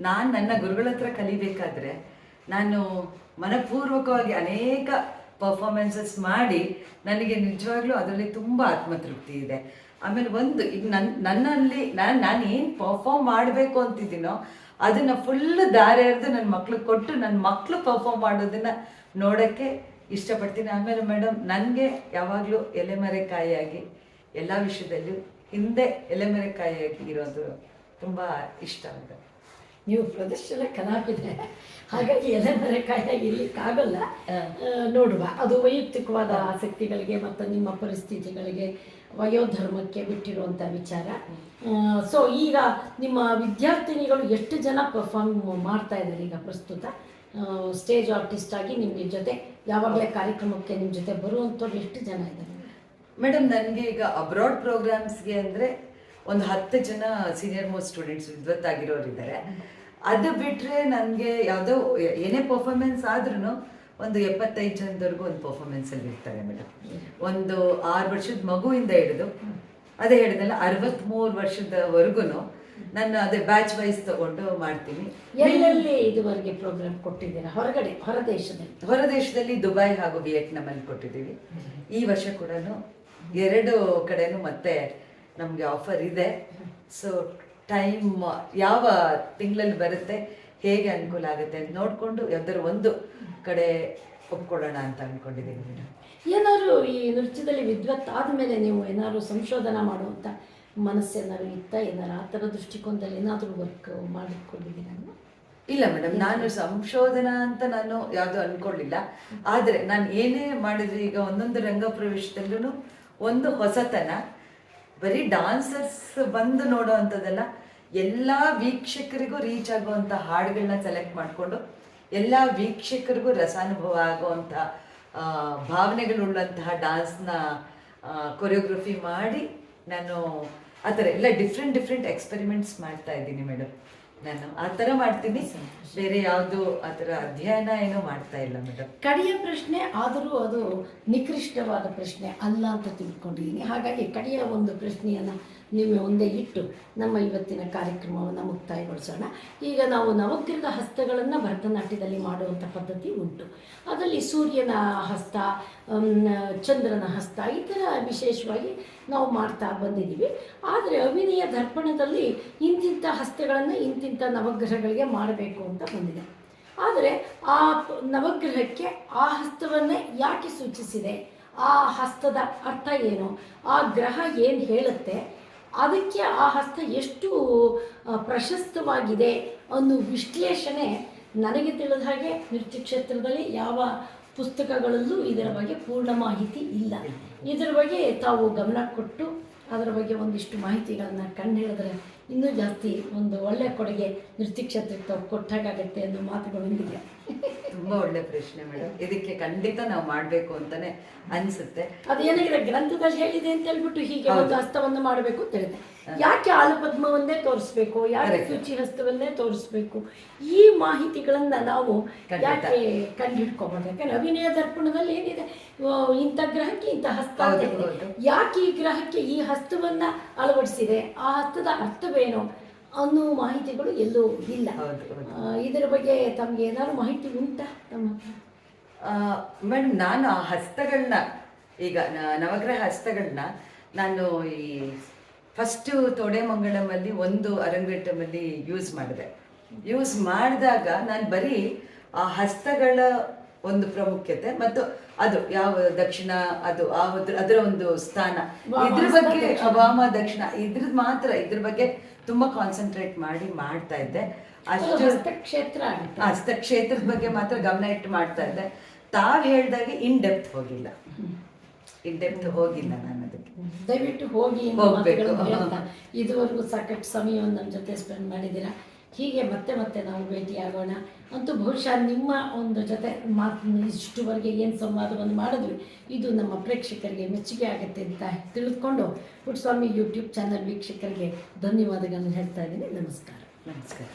ನಾನು ನನ್ನ ಗುರುಗಳ ಹತ್ರ ಕಲಿಬೇಕಾದ್ರೆ ನಾನು ಮನಪೂರ್ವಕವಾಗಿ ಅನೇಕ ಪರ್ಫಾರ್ಮೆನ್ಸಸ್ ಮಾಡಿ ನನಗೆ ನಿಜವಾಗ್ಲೂ ಅದರಲ್ಲಿ ತುಂಬ ಆತ್ಮತೃಪ್ತಿ ಇದೆ. ಆಮೇಲೆ ಒಂದು ಈಗ ನನ್ನ ನನ್ನಲ್ಲಿ ನಾನು ನಾನು ಏನು ಪರ್ಫಾರ್ಮ್ ಮಾಡಬೇಕು ಅಂತಿದ್ದೀನೋ ಅದನ್ನು ಫುಲ್ ದಾರಿ ಎರೆದು ನನ್ನ ಮಕ್ಳಿಗೆ ಕೊಟ್ಟು ನನ್ನ ಮಕ್ಕಳು ಪರ್ಫಾರ್ಮ್ ಮಾಡೋದನ್ನು ನೋಡೋಕ್ಕೆ ಇಷ್ಟಪಡ್ತೀನಿ. ಆಮೇಲೆ ಮೇಡಮ್ ನನಗೆ ಯಾವಾಗಲೂ ಎಲೆಮರೆಕಾಯಿಯಾಗಿ ಎಲ್ಲ ವಿಷಯದಲ್ಲೂ ಹಿಂದೆ ಎಲೆಮರೆಕಾಯಿಯಾಗಿ ಇರೋದು ತುಂಬ ಇಷ್ಟ ಆಗುತ್ತೆ ನೀವು ಪ್ರದರ್ಶನ ಕಲಾವಿದೆ. ಹಾಗಾಗಿ ಎಲೆ ಮರೆಕಾಯಿಯಾಗಿ ಇರ್ಲಿಕ್ಕಾಗಲ್ಲ ನೋಡುವ. ಅದು ವೈಯಕ್ತಿಕವಾದ ಆಸಕ್ತಿಗಳಿಗೆ ಮತ್ತು ನಿಮ್ಮ ಪರಿಸ್ಥಿತಿಗಳಿಗೆ ವಯೋಧರ್ಮಕ್ಕೆ ಬಿಟ್ಟಿರುವಂಥ ವಿಚಾರ. ಸೊ ಈಗ ನಿಮ್ಮ ವಿದ್ಯಾರ್ಥಿನಿಗಳು ಎಷ್ಟು ಜನ ಪರ್ಫಾರ್ಮ್ ಮಾಡ್ತಾ ಇದ್ದಾರೆ ಈಗ ಪ್ರಸ್ತುತ? ಸ್ಟೇಜ್ ಆರ್ಟಿಸ್ಟ್ ಆಗಿ ನಿಮ್ಮ ಜೊತೆ, ಯಾವಾಗಲೇ ಕಾರ್ಯಕ್ರಮಕ್ಕೆ ನಿಮ್ಮ ಜೊತೆ ಬರುವಂಥವ್ರು ಎಷ್ಟು ಜನ ಇದ್ದಾರೆ? ಮೇಡಮ್ ನನಗೆ ಈಗ ಅಬ್ರಾಡ್ ಪ್ರೋಗ್ರಾಮ್ಸ್ಗೆ ಅಂದರೆ ಒಂದು ಹತ್ತು ಜನ ಸೀನಿಯರ್ ಮೋಸ್ಟ್ ಸ್ಟೂಡೆಂಟ್ಸ್ ವಿದ್ವತ್ತಾಗಿರೋರು ಇದ್ದಾರೆ ಅದು ಬಿಟ್ಟರೆ ನನಗೆ ಯಾವುದೋ ಏನೇ ಪರ್ಫಾರ್ಮೆನ್ಸ್ ಆದ್ರೂ ಒಂದು ಎಪ್ಪತ್ತೈದು ಜನದವರೆಗೂ ಒಂದು ಪರ್ಫಾರ್ಮೆನ್ಸಲ್ಲಿ ಇರ್ತಾರೆ ಮೇಡಮ್ ಒಂದು ಆರು ವರ್ಷದ ಮಗುವಿಂದ ಹಿಡಿದು ಅದೇ ಹೇಳಿದಲ್ಲ ಅರವತ್ತ್ಮೂರು ವರ್ಷದವರೆಗೂ ನಾನು ಅದೇ ಬ್ಯಾಚ್ ವೈಸ್ ತಗೊಂಡು ಮಾಡ್ತೀನಿ. ಎಲ್ಲೆಲ್ಲಿ ಇದುವರೆಗೆ ಪ್ರೋಗ್ರಾಮ್ ಕೊಟ್ಟಿದ್ದೀರಾ? ಹೊರಗಡೆ ಹೊರದೇಶದಲ್ಲಿ ಹೊರದೇಶದಲ್ಲಿ ದುಬೈ ಹಾಗೂ ವಿಯೆಟ್ನಾಮಲ್ಲಿ ಕೊಟ್ಟಿದ್ದೀವಿ. ಈ ವರ್ಷ ಕೂಡ ಎರಡು ಕಡೆನೂ ಮತ್ತೆ ನಮಗೆ ಆಫರ್ ಇದೆ. ಸೊ ಟೈಮ್ ಯಾವ ತಿಂಗಳಲ್ಲಿ ಬರುತ್ತೆ? ಹೇಗೆ ಅನುಕೂಲ ಆಗುತ್ತೆ ಅಂತ ನೋಡಿಕೊಂಡು ಯಾವ್ದಾದ್ರು ಒಂದು ಕಡೆ ಒಪ್ಕೊಳ್ಳೋಣ ಅಂತ ಅಂದ್ಕೊಂಡಿದ್ದೀನಿ ಮೇಡಮ್ ಏನಾದ್ರು ಈ ನೃತ್ಯದಲ್ಲಿ ವಿದ್ವತ್ ಆದಮೇಲೆ ನೀವು ಏನಾದ್ರು ಸಂಶೋಧನಾ ಮಾಡುವಂಥ ಮನಸ್ಸೇನಾದ್ರು ಇತ್ತ? ಏನಾರು ಆ ಥರ ದೃಷ್ಟಿಕೋನದಲ್ಲಿ ಏನಾದರೂ ವರ್ಕ್ ಮಾಡಿಕೊಂಡಿದ್ದೀನಿ ನಾನು ಇಲ್ಲ ಮೇಡಮ್ ನಾನು ಸಂಶೋಧನಾ ಅಂತ ನಾನು ಯಾವುದು ಅನ್ಕೊಳ್ಳಿಲ್ಲ. ಆದರೆ ನಾನು ಏನೇ ಮಾಡಿದ್ರೆ ಈಗ ಒಂದೊಂದು ರಂಗ ಪ್ರವೇಶದಲ್ಲೂ ಒಂದು ಹೊಸತನ. ಬರೀ ಡಾನ್ಸರ್ಸ್ ಬಂದು ನೋಡೋ ಅಂಥದ್ದಲ್ಲ ಎಲ್ಲ ವೀಕ್ಷಕರಿಗೂ ರೀಚ್ ಆಗುವಂಥ ಹಾಡುಗಳನ್ನ ಸೆಲೆಕ್ಟ್ ಮಾಡಿಕೊಂಡು ಎಲ್ಲ ವೀಕ್ಷಕರಿಗೂ ರಸಾನುಭವ ಆಗುವಂಥ ಭಾವನೆಗಳುಳ್ಳಂತಹ ಡಾನ್ಸ್ನ ಕೊರಿಯೋಗ್ರಫಿ ಮಾಡಿ ನಾನು ಆ ಥರ ಎಲ್ಲ ಡಿಫ್ರೆಂಟ್ ಡಿಫ್ರೆಂಟ್ ಎಕ್ಸ್ಪೆರಿಮೆಂಟ್ಸ್ ಮಾಡ್ತಾ ಇದ್ದೀನಿ ಮೇಡಮ್ ನಾನು ಆ ಥರ ಮಾಡ್ತೀನಿ. ಬೇರೆ ಯಾವುದು ಆ ಅಧ್ಯಯನ ಏನೂ ಮಾಡ್ತಾ ಇಲ್ಲ ಮೇಡಮ್ ಕಡೆಯ ಪ್ರಶ್ನೆ ಆದರೂ ಅದು ನಿಕೃಷ್ಟವಾದ ಪ್ರಶ್ನೆ ಅಲ್ಲ ಅಂತ ತಿಳ್ಕೊಂಡಿದ್ದೀನಿ. ಹಾಗಾಗಿ ಕಡೆಯ ಒಂದು ಪ್ರಶ್ನೆಯನ್ನು ನೀವು ಒಂದೇ ಇಟ್ಟು ನಮ್ಮ ಇವತ್ತಿನ ಕಾರ್ಯಕ್ರಮವನ್ನು ಮುಕ್ತಾಯಗೊಳಿಸೋಣ. ಈಗ ನಾವು ನವಗ್ರಹ ಹಸ್ತಗಳನ್ನು ಭರತನಾಟ್ಯದಲ್ಲಿ ಮಾಡುವಂಥ ಪದ್ಧತಿ ಉಂಟು. ಅದರಲ್ಲಿ ಸೂರ್ಯನ ಹಸ್ತ ಚಂದ್ರನ ಹಸ್ತ ಈ ಥರ ವಿಶೇಷವಾಗಿ ನಾವು ಮಾಡ್ತಾ ಬಂದಿದ್ದೀವಿ. ಆದರೆ ಅವಿನಯ ದರ್ಪಣದಲ್ಲಿ ಇಂತಿಂಥ ಹಸ್ತಗಳನ್ನು ಇಂತಿಂಥ ನವಗ್ರಹಗಳಿಗೆ ಮಾಡಬೇಕು ಅಂತ ಬಂದಿದೆ. ಆದರೆ ಆ ನವಗ್ರಹಕ್ಕೆ ಆ ಹಸ್ತವನ್ನೇ ಯಾಕೆ ಸೂಚಿಸಿದೆ? ಆ ಹಸ್ತದ ಅರ್ಥ ಏನು? ಆ ಗ್ರಹ ಏನು ಹೇಳುತ್ತೆ? ಅದಕ್ಕೆ ಆ ಹಸ್ತ ಎಷ್ಟು ಪ್ರಶಸ್ತವಾಗಿದೆ ಅನ್ನೋ ವಿಶ್ಲೇಷಣೆ ನನಗೆ ತಿಳಿದ ಹಾಗೆ ನೃತ್ಯ ಕ್ಷೇತ್ರದಲ್ಲಿ ಯಾವ ಪುಸ್ತಕಗಳಲ್ಲೂ ಇದರ ಬಗ್ಗೆ ಪೂರ್ಣ ಮಾಹಿತಿ ಇಲ್ಲ. ಇದರ ಬಗ್ಗೆ ತಾವು ಗಮನ ಕೊಟ್ಟು ಅದರ ಬಗ್ಗೆ ಒಂದಿಷ್ಟು ಮಾಹಿತಿಗಳನ್ನು ಕಂಡು ಹೇಳಿದ್ರೆ ಇನ್ನೂ ಜಾಸ್ತಿ ಒಂದು ಒಳ್ಳೆ ಕೊಡುಗೆ ನೃತ್ಯ ಕ್ಷೇತ್ರಕ್ಕೆ ತಾವು ಕೊಟ್ಟಾಗತ್ತೆ ಅನ್ನೋ ಮಾತುಗಳೊಂದಿಗೆ. ತುಂಬ ಒಳ್ಳೆ ಪ್ರಶ್ನೆ ಮೇಡಮ್. ಇದಕ್ಕೆ ಖಂಡಿತ ನಾವು ಮಾಡಬೇಕು ಅಂತಾನೆ ಅನಿಸುತ್ತೆ. ಅದೇನಾಗಿದೆ ಗ್ರಂಥದಲ್ಲಿ ಹೇಳಿದೆ ಅಂತ ಹೇಳ್ಬಿಟ್ಟು ಹೀಗೆ ಒಂದು ಹಸ್ತವನ್ನು ಮಾಡಬೇಕು ಅಂತ ಹೇಳಿದೆ ಯಾಕೆ ಆಲಪದ್ಮವನ್ನೇ ತೋರಿಸ್ಬೇಕು? ಯಾಕೆ. ಶುಚಿ ಹಸ್ತವನ್ನೇ ತೋರಿಸ್ಬೇಕು? ಈ ಮಾಹಿತಿಗಳನ್ನ ನಾವು. ಯಾಕೆ ಕಂಡುಹಿಡ್ಕೋಬಾರ್ದು ಯಾಕಂದ್ರೆ ಅಭಿನಯ ದರ್ಪಣದಲ್ಲಿ ಏನಿದೆ? ಇಂಥ ಗ್ರಹಕ್ಕೆ ಇಂಥ ಹಸ್ತ. ಯಾಕೆ ಈ ಗ್ರಹಕ್ಕೆ ಈ ಹಸ್ತವನ್ನ ಅಳವಡಿಸಿದೆ? ಆ ಹಸ್ತದ ಅರ್ಥವೇನು? ಅನ್ನೋ ಮಾಹಿತಿಗಳು ಎಲ್ಲೂ ಇಲ್ಲ. ಇದರ ಬಗ್ಗೆ ತಮಗೆ ಏನಾದ್ರು ಮಾಹಿತಿ ಉಂಟಾ? ತಮ್ಮ ಮೇಡಮ್ ನಾನು ಆ ಹಸ್ತಗಳನ್ನ ಈಗ ನವಗ್ರಹ ಹಸ್ತಗಳನ್ನ ನಾನು ಈ ಫಸ್ಟು ತೊಡೆಮಂಗಳಮಲ್ಲಿ ಒಂದು ಅರಂಗೇಟಮಲ್ಲಿ ಯೂಸ್ ಮಾಡಿದೆ. ಯೂಸ್ ಮಾಡಿದಾಗ ನಾನು ಬರೀ ಆ ಹಸ್ತಗಳ ಒಂದು ಪ್ರಾಮುಖ್ಯತೆ ಮತ್ತು ಅದು ಯಾವ ದಕ್ಷಿಣ ಅದು ಆ ಅದರ ಒಂದು ಸ್ಥಾನ. ಇದ್ರ ಬಗ್ಗೆ ಅಬಾಮ ವಾಮ ದಕ್ಷಿಣ ಇದ್ರದ್ ಮಾತ್ರ ಇದ್ರ ಬಗ್ಗೆ ತುಂಬಾ ಕಾನ್ಸಂಟ್ರೇಟ್ ಮಾಡಿ ಮಾಡ್ತಾ ಇದ್ದೆ. ಅಷ್ಟು ಹಸ್ತಕ್ಷೇತ್ರ ಹಸ್ತಕ್ಷೇತ್ರದ ಬಗ್ಗೆ ಮಾತ್ರ ಗಮನ ಇಟ್ಟು ಮಾಡ್ತಾ ಇದ್ದೆ. ತಾವ್ ಹೇಳ್ದಾಗೆ ಇನ್ ಡೆಪ್ತ್ ಹೋಗಿಲ್ಲ. ಇನ್ ಡೆಪ್ತ್ ಹೋಗಿಲ್ಲ ನಾನು ಅದಕ್ಕೆ. ದಯವಿಟ್ಟು ಹೋಗಿ ಅನ್ನೋ ಹೋಗ್ಬೇಕು. ಮಾತುಗಳನ್ನು ಹೇಳ್ತಾ ಇದುವರೆಗೂ ಸಾಕಷ್ಟು ಸಮಯವನ್ನು ನಮ್ಮ ಜೊತೆ ಸ್ಪೆಂಡ್ ಮಾಡಿದ್ದೀರಾ? ಹೀಗೆ ಮತ್ತೆ ಮತ್ತೆ ನಾವು ಭೇಟಿಯಾಗೋಣ ಅಂತೂ ಬಹುಶಃ ನಿಮ್ಮ ಒಂದು ಜೊತೆ ಮಾತು ಇಷ್ಟುವರೆಗೆ ಏನು ಸಂವಾದವನ್ನು ಮಾಡಿದ್ವಿ ಇದು ನಮ್ಮ ಪ್ರೇಕ್ಷಕರಿಗೆ ಮೆಚ್ಚುಗೆ ಆಗುತ್ತೆ ಅಂತ ತಿಳಿದುಕೊಂಡು ಪುಟ್ಟಸ್ವಾಮಿ ಯೂಟ್ಯೂಬ್ ಚಾನಲ್ ವೀಕ್ಷಕರಿಗೆ ಧನ್ಯವಾದಗಳನ್ನು ಹೇಳ್ತಾ ಇದ್ದೀನಿ. ನಮಸ್ಕಾರ. ನಮಸ್ಕಾರ.